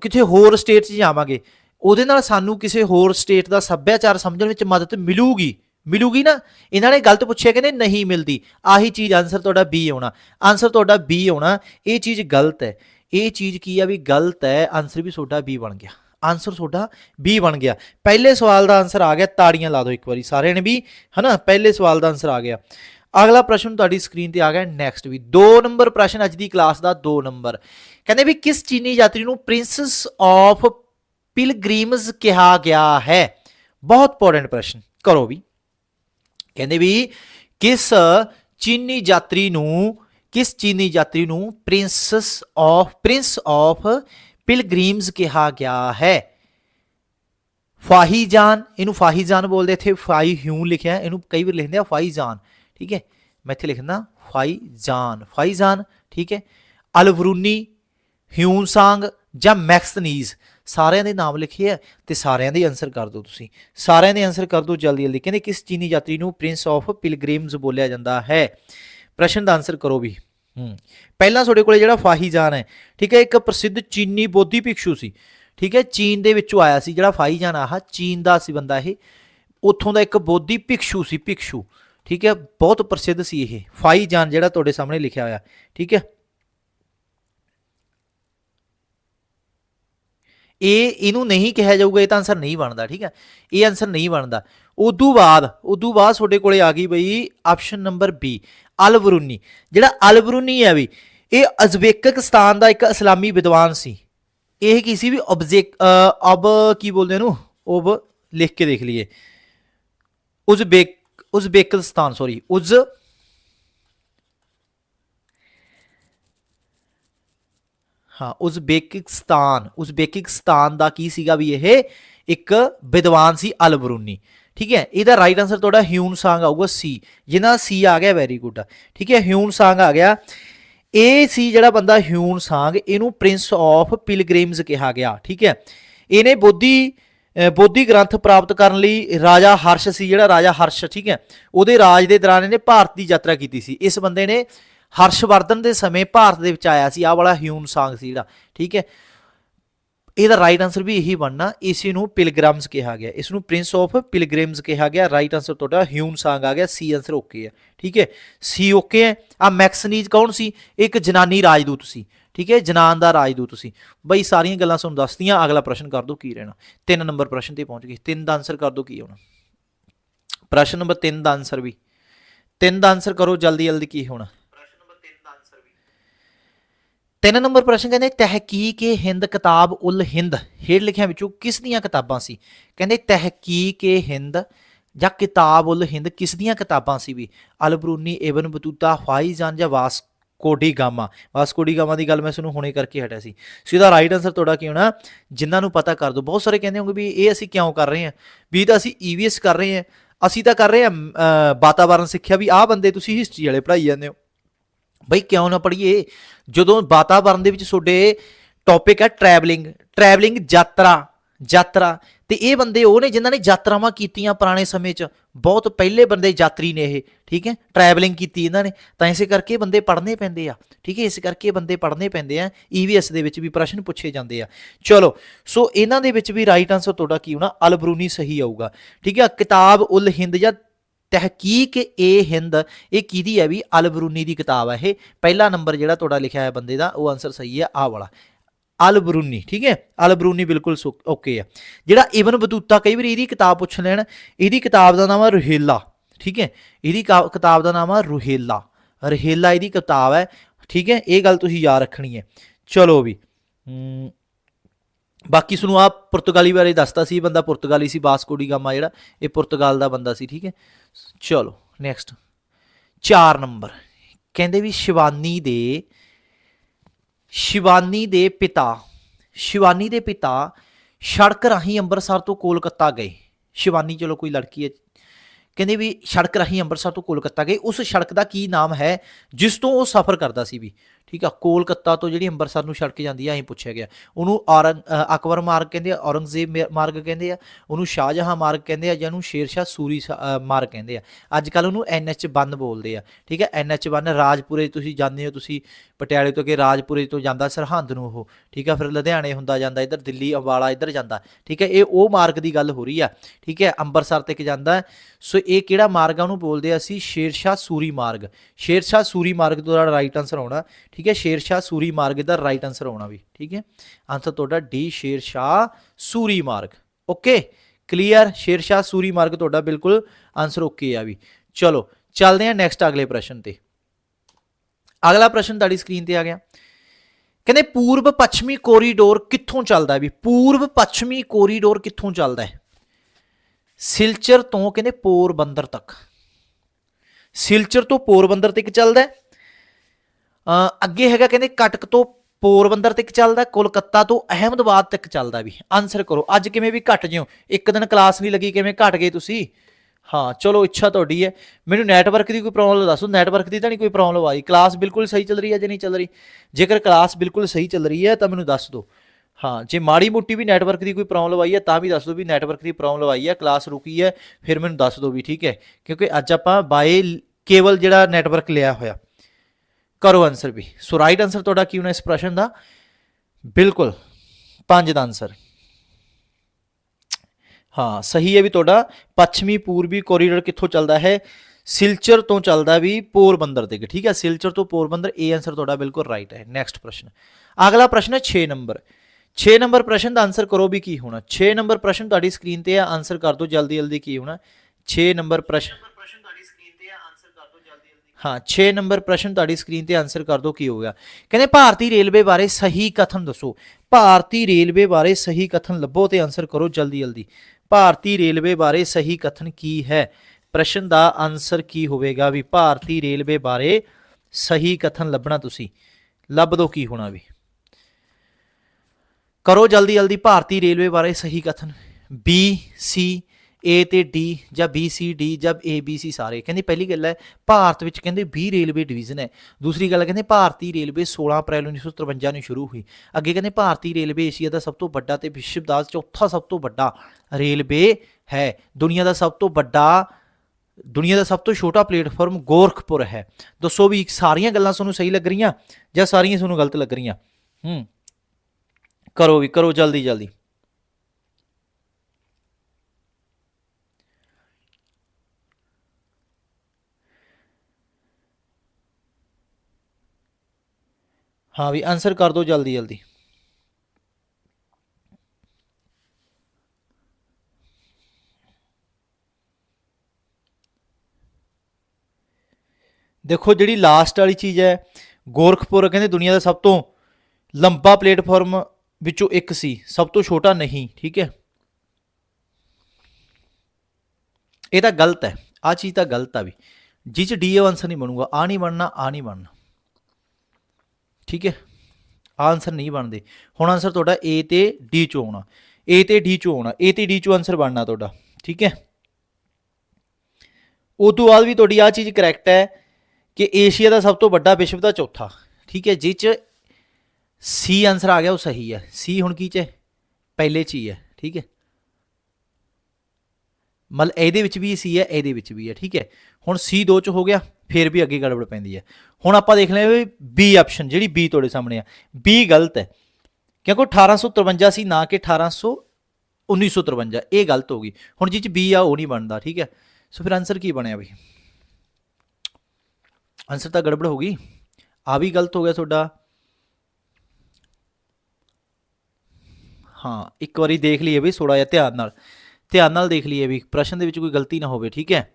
ਕਿਤੇ ਹੋਰ ਸਟੇਟ 'ਚ ਜਾਵਾਂਗੇ ਉਹਦੇ ਨਾਲ ਸਾਨੂੰ ਕਿਸੇ ਹੋਰ ਸਟੇਟ ਦਾ ਸੱਭਿਆਚਾਰ ਸਮਝਣ ਵਿੱਚ ਮਦਦ ਮਿਲੂਗੀ। ਮਿਲੂਗੀ ਨਾ? ਇਹਨਾਂ ਨੇ ਗਲਤ ਪੁੱਛਿਆ, ਕਹਿੰਦੇ ਨਹੀਂ ਮਿਲਦੀ। ਆਹੀ ਚੀਜ਼ ਆਨਸਰ ਤੁਹਾਡਾ ਬੀ ਆਉਣਾ। ਆਨਸਰ ਤੁਹਾਡਾ ਬੀ ਆਉਣਾ, ਇਹ ਚੀਜ਼ ਗਲਤ ਹੈ। ਇਹ ਚੀਜ਼ ਕੀ ਆ ਵੀ ਗਲਤ ਹੈ? ਆਨਸਰ ਵੀ ਤੁਹਾਡਾ ਬੀ ਬਣ ਗਿਆ। ਆਨਸਰ ਤੁਹਾਡਾ ਬੀ ਬਣ ਗਿਆ। ਪਹਿਲੇ ਸਵਾਲ ਦਾ ਆਨਸਰ ਆ ਗਿਆ, ਤਾੜੀਆਂ ਲਾ ਦਿਓ ਇੱਕ ਵਾਰੀ ਸਾਰਿਆਂ ਨੇ ਵੀ, ਹਨਾ? ਪਹਿਲੇ ਸਵਾਲ ਦਾ ਆਨਸਰ ਆ ਗਿਆ। ਅਗਲਾ ਪ੍ਰਸ਼ਨ ਤੁਹਾਡੀ ਸਕਰੀਨ ਤੇ ਆ ਗਿਆ ਨੈਕਸਟ ਵੀ। 2 ਨੰਬਰ ਪ੍ਰਸ਼ਨ ਅੱਜ ਦੀ ਕਲਾਸ ਦਾ 2 ਨੰਬਰ ਕਹਿੰਦੇ ਵੀ ਕਿਸ ਚੀਨੀ ਯਾਤਰੀ ਨੂੰ ਪ੍ਰਿੰਸਸ ਆਫ ਪਿਲਗ੍ਰੀਮਸ ਕਿਹਾ ਗਿਆ ਹੈ। ਬਹੁਤ ਇੰਪੋਰਟੈਂਟ ਪ੍ਰਸ਼ਨ, ਕਰੋ ਵੀ। ਕਹਿੰਦੇ ਵੀ ਕਿਸ ਚੀਨੀ ਯਾਤਰੀ ਨੂੰ, ਕਿਸ ਚੀਨੀ ਯਾਤਰੀ ਨੂੰ princess of prince of pilgrims ਕਿਹਾ ਗਿਆ ਹੈ। ਫਾਹੀਜਾਨ ਇਹਨੂੰ ਫਾਹੀਜਾਨ ਬੋਲਦੇ ਇੱਥੇ ਫਾਈ ਹਿਊ ਲਿਖਿਆ, ਇਹਨੂੰ ਕਈ ਵਾਰ ਲਿਖਦੇ ਆ ਫਾਈਜਾਨ ਠੀਕ ਹੈ। ਮੈਂ ਇੱਥੇ ਲਿਖਦਾ ਫਾਈਜਾਨ ਫਾਈਜਾਨ ਠੀਕ ਹੈ। ਅਲਵਰੂਨੀ ਹਿਊਨਸਾਂਗ ਜਾਂ ਮੈਕਸਨੀਜ਼ ਸਾਰਿਆਂ ਦੇ ਨਾਮ ਲਿਖੇ ਆ ਤੇ ਸਾਰਿਆਂ ਦੇ ਆਨਸਰ ਕਰ ਦਿਓ ਤੁਸੀਂ। ਸਾਰਿਆਂ ਦੇ ਆਨਸਰ ਕਰ ਦਿਓ ਜਲਦੀ ਜਲਦੀ। ਕਹਿੰਦੇ ਕਿਸ ਚੀਨੀ ਯਾਤਰੀ ਨੂੰ ਪ੍ਰਿੰਸ ਆਫ ਪਿਲਗ੍ਰਿਮਸ ਬੋਲਿਆ ਜਾਂਦਾ ਹੈ? ਪ੍ਰਸ਼ਨ ਦਾ ਆਨਸਰ ਕਰੋ ਵੀ। ਹੂੰ। ਪਹਿਲਾਂ ਤੁਹਾਡੇ ਕੋਲੇ ਜਿਹੜਾ ਫਾਹੀਜਾਨ ਹੈ, ਠੀਕ ਹੈ, ਇੱਕ ਪ੍ਰਸਿੱਧ ਚੀਨੀ ਬੋਧੀ ਭਿਕਸ਼ੂ ਸੀ। ਠੀਕ ਹੈ, ਚੀਨ ਦੇ ਵਿੱਚੋਂ ਆਇਆ ਸੀ ਜਿਹੜਾ ਫਾਹੀਜਾਨ ਆਹ, ਚੀਨ ਦਾ ਸੀ ਬੰਦਾ ਇਹ। ਉੱਥੋਂ ਦਾ ਇੱਕ ਬੋਧੀ ਭਿਕਸ਼ੂ ਸੀ, ਭਿਕਸ਼ੂ। ਠੀਕ ਹੈ, ਬਹੁਤ ਪ੍ਰਸਿੱਧ ਸੀ ਇਹ। ਫਾਹੀਜਾਨ ਜਿਹੜਾ ਤੁਹਾਡੇ ਸਾਹਮਣੇ ਲਿਖਿਆ ਹੋਇਆ। ਠੀਕ ਹੈ ਇਹ ਇਹਨੂੰ ਨਹੀਂ ਕਿਹਾ ਜਾਊਗਾ, ਇਹ ਤਾਂ ਆਨਸਰ ਨਹੀਂ ਬਣਦਾ, ਠੀਕ ਹੈ? ਇਹ ਆਨਸਰ ਨਹੀਂ ਬਣਦਾ। ਉਦੋਂ ਬਾਅਦ ਉਦੋਂ ਬਾਅਦ ਤੁਹਾਡੇ ਕੋਲੇ ਆ ਗਈ ਬਈ ਆਪਸ਼ਨ ਨੰਬਰ ਬੀ ਅਲਬਰੂਨੀ ਜਿਹੜਾ ਅਲਬਰੂਨੀ ਹੈ ਵੀ, ਇਹ ਅਜ਼ਬੇਕਿਸਤਾਨ ਦਾ ਇੱਕ ਇਸਲਾਮੀ ਵਿਦਵਾਨ ਸੀ। ਇਹ ਕੀ ਸੀ ਵੀ ਅਬਜ਼ੇਕ ਅਬ ਕੀ ਬੋਲਦੇ ਇਹਨੂੰ? ਅਬ ਲਿਖ ਕੇ ਦੇਖ ਲਈਏ। ਉਜ਼ਬੇਕ, ਉਜ਼ਬੇਕਿਸਤਾਨ ਸੌਰੀ ਉਜ਼ ਹਾਂ, ਉਜ਼ਬੇਕਿਸਤਾਨ ਉਜ਼ਬੇਕਿਸਤਾਨ ਦਾ ਕੀ ਸੀਗਾ ਵੀ ਇਹ? ਇੱਕ ਵਿਦਵਾਨ ਸੀ ਅਲਬਰੂਨੀ। ਠੀਕ ਹੈ? ਇਹਦਾ ਰਾਈਟ ਆਨਸਰ ਤੁਹਾਡਾ ਹਿਊਨ ਸਾਂਗ ਆਊਗਾ ਸੀ ਜਿਹਨਾਂ ਸੀ ਆ ਗਿਆ ਵੈਰੀ ਗੁੱਡ ਠੀਕ ਹੈ? ਹਿਊਨ ਸਾਂਗ ਆ ਗਿਆ। ਇਹ ਸੀ ਜਿਹੜਾ ਬੰਦਾ ਹਿਊਨ ਸਾਂਗ ਇਹਨੂੰ ਪ੍ਰਿੰਸ ਆਫ ਪਿਲਗ੍ਰਿਮਸ ਕਿਹਾ ਗਿਆ। ਠੀਕ ਹੈ? ਇਹਨੇ ਬੋਧੀ ਬੋਧੀ ਗ੍ਰੰਥ ਪ੍ਰਾਪਤ ਕਰਨ ਲਈ ਰਾਜਾ ਹਰਸ਼ ਸੀ, ਜਿਹੜਾ ਰਾਜਾ ਹਰਸ਼, ਠੀਕ ਹੈ? ਉਹਦੇ ਰਾਜ ਦੇ ਦੌਰਾਨ ਇਹਨੇ ਭਾਰਤ ਦੀ ਯਾਤਰਾ ਕੀਤੀ ਸੀ। ਇਸ ਬੰਦੇ ਨੇ ਹਰਸ਼ਵਰਧਨ ਦੇ ਸਮੇਂ ਭਾਰਤ ਦੇ ਵਿੱਚ ਆਇਆ ਸੀ, ਆਹ ਵਾਲਾ ਹਿਊਨ ਸਾਂਗ ਸੀ ਜਿਹੜਾ, ਠੀਕ ਹੈ। ਇਹਦਾ ਰਾਈਟ ਆਨਸਰ ਵੀ ਇਹੀ ਬਣਨਾ, ਇਸ ਨੂੰ ਪਿਲਗ੍ਰਮਸ ਕਿਹਾ ਗਿਆ। ਇਸ ਨੂੰ ਪ੍ਰਿੰਸ ਆਫ ਪਿਲਗ੍ਰਿਮਸ ਕਿਹਾ ਗਿਆ ਰਾਈਟ ਆਨਸਰ ਤੁਹਾਡਾ ਹਿਊਨ ਸਾਂਗ ਆ ਗਿਆ ਸੀ ਆਨਸਰ ਓਕੇ ਹੈ, ਠੀਕ ਹੈ। ਸੀ ਓਕੇ ਹੈ ਆ ਮੈਕਸਨੀਜ਼ ਕੌਣ ਸੀ? ਇੱਕ ਜਨਾਨੀ ਰਾਜਦੂਤ ਸੀ, ਠੀਕ ਹੈ, ਜਨਾਨ ਦਾ ਰਾਜਦੂਤ ਸੀ। ਬਈ ਸਾਰੀਆਂ ਗੱਲਾਂ ਤੁਹਾਨੂੰ ਦੱਸਤੀਆਂ, ਅਗਲਾ ਪ੍ਰਸ਼ਨ ਕਰ ਦਿਓ ਕੀ ਰਹਿਣਾ। ਤਿੰਨ ਨੰਬਰ ਪ੍ਰਸ਼ਨ ਤੇ ਪਹੁੰਚ ਗਏ, ਤਿੰਨ ਦਾ ਆਨਸਰ ਕਰ ਦਿਓ ਕੀ ਹੋਣਾ। ਪ੍ਰਸ਼ਨ ਨੰਬਰ 3 ਦਾ ਆਨਸਰ ਵੀ। ਤਿੰਨ ਦਾ ਆਨਸਰ ਕਰੋ ਜਲਦੀ ਜਲਦੀ ਕੀ ਹੋਣਾ। ਤਿੰਨ ਨੰਬਰ ਪ੍ਰਸ਼ਨ ਕਹਿੰਦੇ ਤਹਿਕੀਕ ਏ ਹਿੰਦ ਕਿਤਾਬ ਉਲ ਹਿੰਦ। ਹੇਠ ਲਿਖਿਆਂ ਵਿੱਚੋਂ ਕਿਸ ਦੀਆਂ ਕਿਤਾਬਾਂ ਸੀ? ਕਹਿੰਦੇ ਤਹਿਕੀਕ ਏ ਹਿੰਦ ਜਾਂ ਕਿਤਾਬ ਉਲ ਹਿੰਦ ਕਿਸ ਦੀਆਂ ਕਿਤਾਬਾਂ ਸੀ ਵੀ? ਅਲਬਰੂਨੀ ਇਬਨ ਬਤੂਤਾ ਹਵਾਈਜਾਨ ਜਾਂ ਵਾਸਕੋਡੀ ਗਾਮਾ? ਵਾਸਕੋਡੀ ਗਾਮਾ ਦੀ ਗੱਲ ਮੈਂ ਤੁਹਾਨੂੰ ਹੁਣੇ ਕਰਕੇ ਹਟਿਆ ਸੀ। ਸੋ ਇਹਦਾ ਰਾਈਟ ਆਨਸਰ ਤੁਹਾਡਾ ਕੀ ਹੋਣਾ? ਜਿਨ੍ਹਾਂ ਨੂੰ ਪਤਾ ਕਰ ਦੋ। ਬਹੁਤ ਸਾਰੇ ਕਹਿੰਦੇ ਹੋਣਗੇ ਵੀ ਇਹ ਅਸੀਂ ਕਿਉਂ ਕਰ ਰਹੇ ਹਾਂ? ਵੀ ਇਹ ਤਾਂ ਅਸੀਂ ਈਵੀਐਸ ਕਰ ਰਹੇ ਹਾਂ। ਅਸੀਂ ਤਾਂ ਕਰ ਰਹੇ ਹਾਂ ਅਮ, ਵਾਤਾਵਰਣ ਸਿੱਖਿਆ ਵੀ ਆਹ ਬੰਦੇ ਤੁਸੀਂ ਹਿਸਟਰੀ ਵਾਲੇ ਪੜ੍ਹਾਈ ਜਾਂਦੇ ਹੋ। ਬਈ ਕਿਉਂ ਨਾ ਪੜ੍ਹੀਏ? ਜਦੋਂ ਵਾਤਾਵਰਣ ਦੇ ਵਿੱਚ ਤੁਹਾਡੇ ਟੌਪਿਕ ਹੈ ਟਰੈਵਲਿੰਗ ਟਰੈਵਲਿੰਗ ਯਾਤਰਾ ਯਾਤਰਾ। ਤੇ ਇਹ ਬੰਦੇ ਉਹ ਨੇ ਜਿਨ੍ਹਾਂ ਨੇ ਯਾਤਰਾਵਾਂ ਕੀਤੀਆਂ ਪੁਰਾਣੇ ਸਮੇਂ 'ਚ। ਬਹੁਤ ਪਹਿਲੇ ਬੰਦੇ ਯਾਤਰੀ ਨੇ ਇਹ, ਠੀਕ ਹੈ? ਟਰੈਵਲਿੰਗ ਕੀਤੀ ਇਹਨਾਂ ਨੇ। ਤਾਂ ਇਸੇ ਕਰਕੇ ਬੰਦੇ ਪੜ੍ਹਨੇ ਪੈਂਦੇ ਆ, ਠੀਕ ਹੈ? ਇਸ ਕਰਕੇ ਬੰਦੇ ਪੜ੍ਹਨੇ ਪੈਂਦੇ ਆ। ਈਵੀਐਸ ਦੇ ਵਿੱਚ ਵੀ ਪ੍ਰਸ਼ਨ ਪੁੱਛੇ ਜਾਂਦੇ ਆ। ਚਲੋ, ਸੋ ਇਹਨਾਂ ਦੇ ਵਿੱਚ ਵੀ ਰਾਈਟ ਆਨਸਰ ਤੁਹਾਡਾ ਕੀ ਹੋਣਾ? ਅਲਬਰੂਨੀ ਸਹੀ ਆਊਗਾ। ਠੀਕ ਹੈ? ਕਿਤਾਬ ਉਲ ਹਿੰਦ ਜਾਂ ਤਹਿਕੀਕ ਏ ਹਿੰਦ, ਇਹ ਕਿਹਦੀ ਹੈ ਵੀ? ਅਲਬਰੂਨੀ ਦੀ ਕਿਤਾਬ ਹੈ ਇਹ। ਪਹਿਲਾ ਨੰਬਰ ਜਿਹੜਾ ਤੁਹਾਡਾ ਲਿਖਿਆ ਹੈ ਬੰਦੇ ਦਾ, ਉਹ ਆਨਸਰ ਸਹੀ ਹੈ, ਆਹ ਵਾਲਾ। ਅਲਬਰੂਨੀ, ਠੀਕ ਹੈ? ਅਲਬਰੂਨੀ ਬਿਲਕੁਲ ਓਕੇ ਹੈ। ਜਿਹੜਾ ਇਬਨ ਬਤੂਤਾ ਕਈ ਵਾਰੀ ਇਹਦੀ ਕਿਤਾਬ ਪੁੱਛ ਲੈਣ, ਇਹਦੀ ਕਿਤਾਬ ਦਾ ਨਾਮ ਹੈ ਰੁਹੇਲਾ, ਠੀਕ ਹੈ? ਇਹਦੀ ਕਾ- ਕਿਤਾਬ ਦਾ ਨਾਮ ਹੈ ਰੁਹੇਲਾ। ਰੁਹੇਲਾ ਇਹਦੀ ਕਿਤਾਬ ਹੈ, ਠੀਕ ਹੈ? ਇਹ ਗੱਲ ਤੁਸੀਂ ਯਾਦ ਰੱਖਣੀ ਹੈ। ਚਲੋ ਵੀ ਬਾਕੀ ਤੁਹਾਨੂੰ ਆ ਪੁਰਤਗਾਲੀ ਬਾਰੇ ਦੱਸਤਾ ਸੀ ਇਹ ਬੰਦਾ, ਪੁਰਤਗਾਲੀ ਸੀ, ਬਾਸਕੋ ਡੀ ਗਾਮਾ ਜਿਹੜਾ, ਇਹ ਪੁਰਤਗਾਲ ਦਾ ਬੰਦਾ ਸੀ, ਠੀਕ ਹੈ? ਚਲੋ ਨੈਕਸਟ 4 ਨੰਬਰ। ਕਹਿੰਦੇ ਵੀ ਸ਼ਿਵਾਨੀ ਦੇ ਸ਼ਿਵਾਨੀ ਦੇ ਪਿਤਾ, ਸ਼ਿਵਾਨੀ ਦੇ ਪਿਤਾ ਸੜਕ ਰਾਹੀਂ ਅੰਮ੍ਰਿਤਸਰ ਤੋਂ ਕੋਲਕਾਤਾ ਗਏ। ਸ਼ਿਵਾਨੀ ਚਲੋ ਕੋਈ ਲੜਕੀ ਹੈ। ਕਹਿੰਦੇ ਵੀ ਸੜਕ ਰਾਹੀਂ ਅੰਮ੍ਰਿਤਸਰ ਤੋਂ ਕੋਲਕਾਤਾ ਗਏ। ਉਸ ਸੜਕ ਦਾ ਕੀ ਨਾਮ ਹੈ, ਜਿਸ ਤੋਂ ਉਹ ਸਫ਼ਰ ਕਰਦਾ ਸੀ ਵੀ। ਠੀਕ ਆ, ਕੋਲਕਾਤਾ ਤੋਂ ਜਿਹੜੀ ਅੰਮ੍ਰਿਤਸਰ ਨੂੰ ਸੜਕ ਜਾਂਦੀ ਆ, ਐਂ ਪੁੱਛਿਆ ਗਿਆ। ਉਹਨੂੰ ਔਰੰਗ ਅਕਬਰ ਮਾਰਗ ਕਹਿੰਦੇ ਆ, ਔਰੰਗਜ਼ੇਬ ਮਾਰਗ ਕਹਿੰਦੇ ਆ, ਉਹਨੂੰ ਸ਼ਾਹਜਹਾਂ ਮਾਰਗ ਕਹਿੰਦੇ ਆ ਜਾਂ ਉਹਨੂੰ ਸ਼ੇਰਸ਼ਾਹ ਸੂਰੀ ਸ- ਮਾਰਗ ਕਹਿੰਦੇ ਆ। ਅੱਜ ਕੱਲ ਉਹਨੂੰ ਐਨਐਚ 1 ਬੋਲਦੇ ਆ, ਠੀਕ ਹੈ ਐਨਐਚ 1 ਰਾਜਪੁਰੇ ਤੁਸੀਂ ਜਾਂਦੇ ਹੋ, ਤੁਸੀਂ ਪਟਿਆਲੇ ਤੋਂ ਅੱਗੇ ਰਾਜਪੁਰੇ ਤੋਂ ਜਾਂਦਾ ਸਰਹੰਦ ਨੂੰ ਉਹ, ਠੀਕ ਆ, ਫਿਰ ਲੁਧਿਆਣੇ ਹੁੰਦਾ ਜਾਂਦਾ, ਇੱਧਰ ਦਿੱਲੀ, ਅੰਬਾਲਾ, ਇੱਧਰ ਜਾਂਦਾ, ਠੀਕ ਹੈ ਇਹ ਉਹ ਮਾਰਗ ਦੀ ਗੱਲ ਹੋ ਰਹੀ ਆ, ਠੀਕ ਹੈ ਅੰਮ੍ਰਿਤਸਰ ਤੱਕ ਜਾਂਦਾ। ਸੋ ਇਹ ਕਿਹੜਾ ਮਾਰਗ ਆ, ਉਹਨੂੰ ਬੋਲਦੇ ਆ ਅਸੀਂ ਸ਼ੇਰਸ਼ਾਹ ਸੂਰੀ ਮਾਰਗ। ਸ਼ੇਰਸ਼ਾਹ ਸੂਰੀ ਮਾਰਗ ਤੋਂ ਤੁਹਾਡਾ ਰਾਈਟ ਆਨਸਰ ਆਉਣਾ ਠੀਕ ਹੈ ਸ਼ੇਰਸ਼ਾਹ ਸੂਰੀ ਮਾਰਗ ਦਾ ਰਾਈਟ ਆਨਸਰ ਆਉਣਾ ਵੀ, ਠੀਕ ਹੈ? ਆਨਸਰ ਤੁਹਾਡਾ ਡੀ ਸ਼ੇਰਸ਼ਾਹ ਸੂਰੀ ਮਾਰਗ ਓਕੇ ਕਲੀਅਰ ਸ਼ੇਰ ਸ਼ਾਹ ਸੂਰੀ ਮਾਰਗ ਤੁਹਾਡਾ ਬਿਲਕੁਲ ਆਨਸਰ ਓਕੇ ਆ ਵੀ। ਚਲੋ, ਚੱਲਦੇ ਹਾਂ ਨੈਕਸਟ ਅਗਲੇ ਪ੍ਰਸ਼ਨ ਤੇ। ਅਗਲਾ ਪ੍ਰਸ਼ਨ ਤੁਹਾਡੀ ਸਕਰੀਨ ਤੇ ਆ ਗਿਆ। ਕਹਿੰਦੇ, ਪੂਰਬ ਪੱਛਮੀ ਕੋਰੀਡੋਰ ਕਿੱਥੋਂ ਚੱਲਦਾ ਵੀ? ਪੂਰਬ ਪੱਛਮੀ ਕੋਰੀਡੋਰ ਕਿੱਥੋਂ ਚੱਲਦਾ ਹੈ? ਸਿਲਚਰ ਤੋਂ ਕਹਿੰਦੇ, ਪੋਰਬੰਦਰ ਤੱਕ। ਸਿਲਚਰ ਤੋਂ ਪੋਰਬੰਦਰ ਤੱਕ ਚੱਲਦਾ ਹੈ। ਅੱਗੇ ਹੈਗਾ ਕਹਿੰਦੇ ਕਟਕ ਤੋਂ ਪੋਰਬੰਦਰ ਤੱਕ ਚੱਲਦਾ, ਕੋਲਕਾਤਾ ਤੋਂ ਅਹਿਮਦਾਬਾਦ ਤੱਕ ਚੱਲਦਾ ਵੀ। ਆਨਸਰ ਕਰੋ, ਅੱਜ ਕਿਵੇਂ ਵੀ ਘਟ ਜਿਓ। ਇੱਕ ਦਿਨ ਕਲਾਸ ਨਹੀਂ ਲੱਗੀ, ਕਿਵੇਂ ਘਟ ਗਏ ਤੁਸੀਂ? ਹਾਂ, ਚਲੋ, ਇੱਛਾ ਤੁਹਾਡੀ ਹੈ। ਮੈਨੂੰ ਨੈਟਵਰਕ ਦੀ ਕੋਈ ਪ੍ਰੋਬਲਮ ਦੱਸੋ। ਨੈਟਵਰਕ ਦੀ ਤਾਂ ਨਹੀਂ ਕੋਈ ਪ੍ਰੋਬਲਮ ਆਈ। ਕਲਾਸ ਬਿਲਕੁਲ ਸਹੀ ਚੱਲ ਰਹੀ ਹੈ ਜੇ ਨਹੀਂ ਚੱਲ ਰਹੀ? ਜੇਕਰ ਕਲਾਸ ਬਿਲਕੁਲ ਸਹੀ ਚੱਲ ਰਹੀ ਹੈ, ਤਾਂ ਮੈਨੂੰ ਦੱਸ ਦਿਓ। ਹਾਂ, ਜੇ ਮਾੜੀ ਮੋਟੀ ਵੀ ਨੈਟਵਰਕ ਦੀ ਕੋਈ ਪ੍ਰੋਬਲਮ ਆਈ ਹੈ, ਤਾਂ ਵੀ ਦੱਸ ਦਿਓ ਵੀ ਨੈਟਵਰਕ ਦੀ ਪ੍ਰੋਬਲਮ ਆਈ ਹੈ ਕਲਾਸ ਰੁਕੀ ਹੈ, ਫਿਰ ਮੈਨੂੰ ਦੱਸ ਦਿਓ ਵੀ ਠੀਕ ਹੈ। ਕਿਉਂਕਿ ਅੱਜ ਆਪਾਂ ਬਾਏ ਕੇਵਲ ਜਿਹੜਾ ਨੈਟਵਰਕ ਲਿਆ ਹੋਇਆ ਕਰੋ ਆਨਸਰ ਵੀ। ਸੋ ਰਾਈਟ ਆਨਸਰ ਤੁਹਾਡਾ ਕੀ ਹੋਣਾ ਇਸ ਪ੍ਰਸ਼ਨ ਦਾ? ਬਿਲਕੁਲ, ਪੰਜ ਦਾ ਆਨਸਰ ਹਾਂ, ਸਹੀ ਹੈ ਵੀ ਤੁਹਾਡਾ ਪੱਛਮੀ ਪੂਰਬੀ ਕੋਰੀਡੋਰ ਕਿੱਥੋਂ ਚੱਲਦਾ ਹੈ? ਸਿਲਚਰ ਤੋਂ ਚੱਲਦਾ ਵੀ ਪੋਰਬੰਦਰ ਤੱਕ ਠੀਕ ਹੈ? ਸਿਲਚਰ ਤੋਂ ਪੋਰਬੰਦਰ, ਇਹ ਆਨਸਰ ਤੁਹਾਡਾ ਬਿਲਕੁਲ ਰਾਈਟ ਹੈ। ਨੈਕਸਟ ਪ੍ਰਸ਼ਨ। ਅਗਲਾ ਪ੍ਰਸ਼ਨ ਹੈ 6 ਨੰਬਰ। 6 ਨੰਬਰ ਪ੍ਰਸ਼ਨ ਦਾ ਆਨਸਰ ਕਰੋ ਵੀ ਕੀ ਹੋਣਾ। 6 ਨੰਬਰ ਪ੍ਰਸ਼ਨ ਤੁਹਾਡੀ ਸਕਰੀਨ ਤੇ ਹੈ ਆਨਸਰ ਕਰ ਦਿਓ ਜਲਦੀ ਜਲਦੀ ਕੀ ਹੋਣਾ। 6 ਨੰਬਰ ਪ੍ਰਸ਼ਨ ਹਾਂ 6 ਨੰਬਰ ਪ੍ਰਸ਼ਨ ਤੁਹਾਡੀ ਸਕਰੀਨ ਤੇ ਆਨਸਰ ਕਰ ਦਿਓ, ਕੀ ਹੋਊਗਾ ਕਹਿੰਦੇ, ਭਾਰਤੀ ਰੇਲਵੇ ਬਾਰੇ ਸਹੀ ਕਥਨ ਦੱਸੋ। ਭਾਰਤੀ ਰੇਲਵੇ ਬਾਰੇ ਸਹੀ ਕਥਨ ਲੱਭੋ ਤੇ ਆਨਸਰ ਕਰੋ ਜਲਦੀ ਜਲਦੀ। ਭਾਰਤੀ ਰੇਲਵੇ ਬਾਰੇ ਸਹੀ ਕਥਨ ਕੀ ਹੈ? ਪ੍ਰਸ਼ਨ ਦਾ ਆਨਸਰ ਕੀ ਹੋਵੇਗਾ ਵੀ ਭਾਰਤੀ ਰੇਲਵੇ ਬਾਰੇ ਸਹੀ ਕਥਨ ਲੱਭਣਾ ਤੁਸੀਂ? ਲੱਭ ਦੋ ਕੀ ਹੋਣਾ ਵੀ। ਕਰੋ ਜਲਦੀ ਜਲਦੀ ਭਾਰਤੀ ਰੇਲਵੇ ਬਾਰੇ ਸਹੀ ਕਥਨ। ਬੀ ਸੀ A ਤੇ D ਜਾਂ B, C, D ਜਾਂ A, B, C ਸਾਰੇ। ਕਹਿੰਦੇ ਪਹਿਲੀ ਗੱਲ ਹੈ, ਭਾਰਤ ਵਿੱਚ ਕਹਿੰਦੇ 20 ਰੇਲਵੇ ਡਿਵੀਜ਼ਨ ਹੈ। ਦੂਸਰੀ ਗੱਲ ਕਹਿੰਦੇ ਭਾਰਤੀ ਰੇਲਵੇ 16 ਅਪ੍ਰੈਲ 1953 ਨੂੰ ਸ਼ੁਰੂ ਹੋਈ। ਅੱਗੇ ਕਹਿੰਦੇ ਭਾਰਤੀ ਰੇਲਵੇ ਏਸ਼ੀਆ ਦਾ ਸਭ ਤੋਂ ਵੱਡਾ ਤੇ ਵਿਸ਼ਵ ਦਾ ਚੌਥਾ ਸਭ ਤੋਂ ਵੱਡਾ ਰੇਲਵੇ ਹੈ। ਦੁਨੀਆ ਦਾ ਸਭ ਤੋਂ ਵੱਡਾ, ਦੁਨੀਆ ਦਾ ਸਭ ਤੋਂ ਛੋਟਾ ਪਲੇਟਫਾਰਮ ਗੋਰਖਪੁਰ ਹੈ। ਦੱਸੋ ਵੀ ਸਾਰੀਆਂ ਗੱਲਾਂ ਤੁਹਾਨੂੰ ਸਹੀ ਲੱਗ ਰਹੀਆਂ ਜਾਂ ਸਾਰੀਆਂ ਤੁਹਾਨੂੰ ਗਲਤ ਲੱਗ ਰਹੀਆਂ? ਹੂੰ। ਕਰੋ ਵੀ, ਕਰੋ ਜਲਦੀ ਜਲਦੀ। ਹਾਂ ਵੀ ਆਨਸਰ ਕਰ ਦਿਓ ਜਲਦੀ ਜਲਦੀ। ਦੇਖੋ ਜਿਹੜੀ ਲਾਸਟ ਵਾਲੀ ਚੀਜ਼ ਹੈ, ਗੋਰਖਪੁਰ ਕਹਿੰਦੇ ਦੁਨੀਆ ਦਾ ਸਭ ਤੋਂ ਲੰਬਾ ਪਲੇਟਫਾਰਮ ਵਿੱਚੋਂ ਇੱਕ ਸੀ, ਸਭ ਤੋਂ ਛੋਟਾ ਨਹੀਂ, ਠੀਕ ਹੈ? ਇਹ ਤਾਂ ਗਲਤ ਹੈ ਆ ਚੀਜ਼ ਤਾਂ ਗਲਤ ਆ ਵੀ। ਜਿਹ ਚ ਡੀ ਆਨਸਰ ਨਹੀਂ ਬਣੂਗਾ ਆ ਨਹੀਂ ਬਣਨਾ ਆ ਨਹੀਂ ਬਣਨਾ। ਠੀਕ ਹੈ? ਆਨਸਰ ਨਹੀਂ ਬਣਦੇ। ਹੁਣ ਆਨਸਰ ਤੁਹਾਡਾ A ਤੇ D ਚੋਂ ਆਉਣਾ। A ਤੇ D ਚੋਂ ਆਉਣਾ। A ਤੇ D ਚੋਂ ਆਨਸਰ ਬਣਨਾ ਤੁਹਾਡਾ। ਠੀਕ ਹੈ? ਉਸ ਤੋਂ ਬਾਅਦ ਵੀ ਤੁਹਾਡੀ ਆ ਚੀਜ਼ ਕਰੈਕਟ ਹੈ ਕਿ ਏਸ਼ੀਆ ਦਾ ਸਭ ਤੋਂ ਵੱਡਾ ਵਿਸ਼ਵ ਦਾ ਚੌਥਾ। ਠੀਕ ਹੈ? ਜਿਹ ਚ ਸੀ ਆਨਸਰ ਆ ਗਿਆ, ਉਹ ਸਹੀ ਹੈ। ਸੀ ਹੁਣ ਕੀ ਚ ਹੈ? ਪਹਿਲੇ ਚ ਹੀ ਹੈ। ਠੀਕ ਹੈ? ਮਤਲਬ ਇਹਦੇ ਵਿੱਚ ਵੀ ਸੀ ਹੈ, ਇਹਦੇ ਵਿੱਚ ਵੀ ਹੈ, ਠੀਕ ਹੈ। ਹੁਣ ਸੀ ਦੋ ਚ ਹੋ ਗਿਆ, ਫਿਰ ਵੀ ਅੱਗੇ ਗੜਬੜ ਪੈਂਦੀ ਹੈ। ਹੁਣ ਆਪਾਂ ਦੇਖ ਲਿਆ ਵੀ ਬੀ ਆਪਸ਼ਨ ਜਿਹੜੀ ਬੀ ਤੁਹਾਡੇ ਸਾਹਮਣੇ ਆ ਬੀ ਗਲਤ ਹੈ। ਕਿਉਂਕਿ 1853 ਸੀ ਨਾ ਕਿ 1800 1953 ਇਹ ਗਲਤ ਹੋ ਗਈ। ਹੁਣ ਜਿਹ ਚ ਬੀ ਆ, ਉਹ ਨਹੀਂ ਬਣਦਾ, ਠੀਕ ਹੈ। ਸੋ ਫਿਰ ਆਨਸਰ ਕੀ ਬਣਿਆ ਬਈ? ਆਨਸਰ ਤਾਂ ਗੜਬੜ ਹੋ ਗਈ। ਆ ਵੀ ਗਲਤ ਹੋ ਗਿਆ ਤੁਹਾਡਾ। ਹਾਂ, ਇੱਕ ਵਾਰੀ ਦੇਖ ਲਈਏ ਵੀ ਥੋੜਾ ਜਿਹਾ ਧਿਆਨ ਨਾਲ। ਧਿਆਨ ਨਾਲ ਦੇਖ ਲਈਏ ਵੀ ਪ੍ਰਸ਼ਨ ਦੇ ਵਿੱਚ ਕੋਈ ਗਲਤੀ ਨਾ ਹੋਵੇ, ਠੀਕ ਹੈ?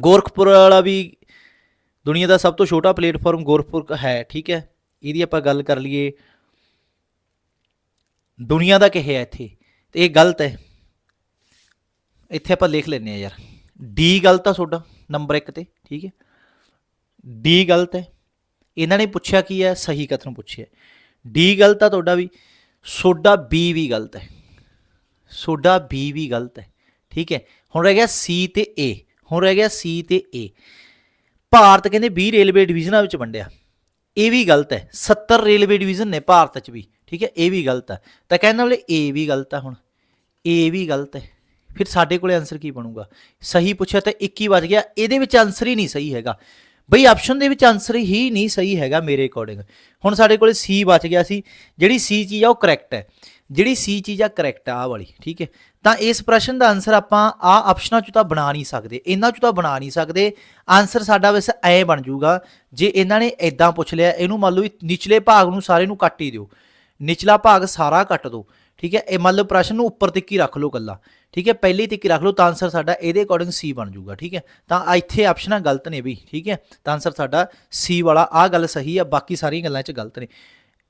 ਗੋਰਖਪੁਰ ਵਾਲਾ ਵੀ ਦੁਨੀਆ ਦਾ ਸਭ ਤੋਂ ਛੋਟਾ ਪਲੇਟਫਾਰਮ ਗੋਰਖਪੁਰ ਹੈ, ਠੀਕ ਹੈ? ਇਹਦੀ ਆਪਾਂ ਗੱਲ ਕਰ ਲਈਏ। ਦੁਨੀਆ ਦਾ ਕਿਹਾ ਹੈ ਇੱਥੇ? ਤੇ ਇਹ ਗਲਤ ਹੈ। ਇੱਥੇ ਆਪਾਂ ਲਿਖ ਲੈਨੇ ਆ ਯਾਰ। ਡੀ ਗਲਤ ਆ ਤੁਹਾਡਾ ਨੰਬਰ 1 ਤੇ, ਠੀਕ ਹੈ? ਡੀ ਗਲਤ ਹੈ। ਇਹਨਾਂ ਨੇ ਪੁੱਛਿਆ ਕੀ ਹੈ? ਸਹੀ ਕਥਨ ਪੁੱਛਿਆ। ਡੀ ਗਲਤ ਆ ਤੁਹਾਡਾ ਵੀ, ਸੋਡਾ ਬੀ ਵੀ ਗਲਤ ਹੈ। ਸੋਡਾ ਬੀ ਵੀ ਗਲਤ ਹੈ, ਠੀਕ ਹੈ। ਹੁਣ ਰਹਿ ਗਿਆ ਸੀ ਤੇ ਏ ਹੁਣ ਰਹਿ ਗਿਆ ਸੀ ਤੇ ਏ ਭਾਰਤ ਕਹਿੰਦੇ 20 ਰੇਲਵੇ ਡਿਵੀਜ਼ਨਾਂ ਵਿੱਚ ਵੰਡਿਆ। ਇਹ ਵੀ ਗਲਤ ਹੈ 70 ਰੇਲਵੇ ਡਿਵੀਜ਼ਨ ਨੇ ਭਾਰਤ 'ਚ ਵੀ, ਠੀਕ ਹੈ ਇਹ ਵੀ ਗਲਤ ਹੈ। ਤਾਂ ਕਹਿਣ ਵਾਲੇ ਏ ਵੀ ਗਲਤ ਹੈ ਹੁਣ ਏ ਵੀ ਗਲਤ ਹੈ। ਫਿਰ ਸਾਡੇ ਕੋਲੇ ਆਨਸਰ ਕੀ ਬਣੂਗਾ? ਸਹੀ ਪੁੱਛਿਆ ਤਾਂ 21 ਵੱਜ ਗਿਆ, ਇਹਦੇ ਵਿੱਚ ਆਨਸਰ ਹੀ ਨਹੀਂ ਸਹੀ ਹੈਗਾ। ਬਈ ਆਪਸ਼ਨ ਦੇ ਵਿੱਚ ਆਨਸਰ ਹੀ ਨਹੀਂ ਸਹੀ ਹੈਗਾ ਮੇਰੇ ਅਕੋਰਡਿੰਗ ਹੁਣ ਸਾਡੇ ਕੋਲੇ ਸੀ ਬਚ ਗਿਆ ਸੀ, ਜਿਹੜੀ ਸੀ ਚੀਜ਼ ਆ ਉਹ ਕਰੈਕਟ ਹੈ। ਜਿਹੜੀ ਸੀ ਚੀਜ਼ ਆ ਕਰੈਕਟ ਆ, ਆਹ ਵਾਲੀ, ਠੀਕ ਹੈ? ਤਾਂ ਇਸ ਪ੍ਰਸ਼ਨ ਦਾ ਆਨਸਰ ਆਪਾਂ ਆ ਆਪਸ਼ਨਾਂ 'ਚੋਂ ਤਾਂ ਬਣਾ ਨਹੀਂ ਸਕਦੇ, ਇਹਨਾਂ 'ਚੋਂ ਤਾਂ ਬਣਾ ਨਹੀਂ ਸਕਦੇ। ਆਨਸਰ ਸਾਡਾ ਵੈਸੇ ਐ ਬਣ ਜਾਊਗਾ, ਜੇ ਇਹਨਾਂ ਨੇ ਇਦਾਂ ਪੁੱਛ ਲਿਆ, ਇਹਨੂੰ ਮੰਨ ਲਓ ਵੀ ਨਿਚਲੇ ਭਾਗ ਨੂੰ ਸਾਰੇ ਨੂੰ ਕੱਟ ਹੀ ਦਿਓ। ਨਿਚਲਾ ਭਾਗ ਸਾਰਾ ਕੱਟ ਦਿਓ ਠੀਕ ਹੈ? ਇਹ ਮੰਨ ਲਓ ਪ੍ਰਸ਼ਨ ਨੂੰ ਉੱਪਰ ਤੱਕ ਹੀ ਰੱਖ ਲਓ ਕੱਲਾ ਠੀਕ ਹੈ? ਪਹਿਲੀ ਤੱਕ ਹੀ ਰੱਖ ਲਓ ਤਾਂ ਆਨਸਰ ਸਾਡਾ ਇਹਦੇ ਅਕੋਰਡਿੰਗ ਸੀ ਬਣ ਜਾਊਗਾ, ਠੀਕ ਹੈ? ਤਾਂ ਇੱਥੇ ਆਪਸ਼ਨਾਂ ਗਲਤ ਨੇ ਵੀ, ਠੀਕ ਹੈ? ਤਾਂ ਆਨਸਰ ਸਾਡਾ ਸੀ ਵਾਲਾ ਆ ਗੱਲ ਸਹੀ ਆ, ਬਾਕੀ ਸਾਰੀਆਂ ਗੱਲਾਂ 'ਚ ਗਲਤ ਨੇ।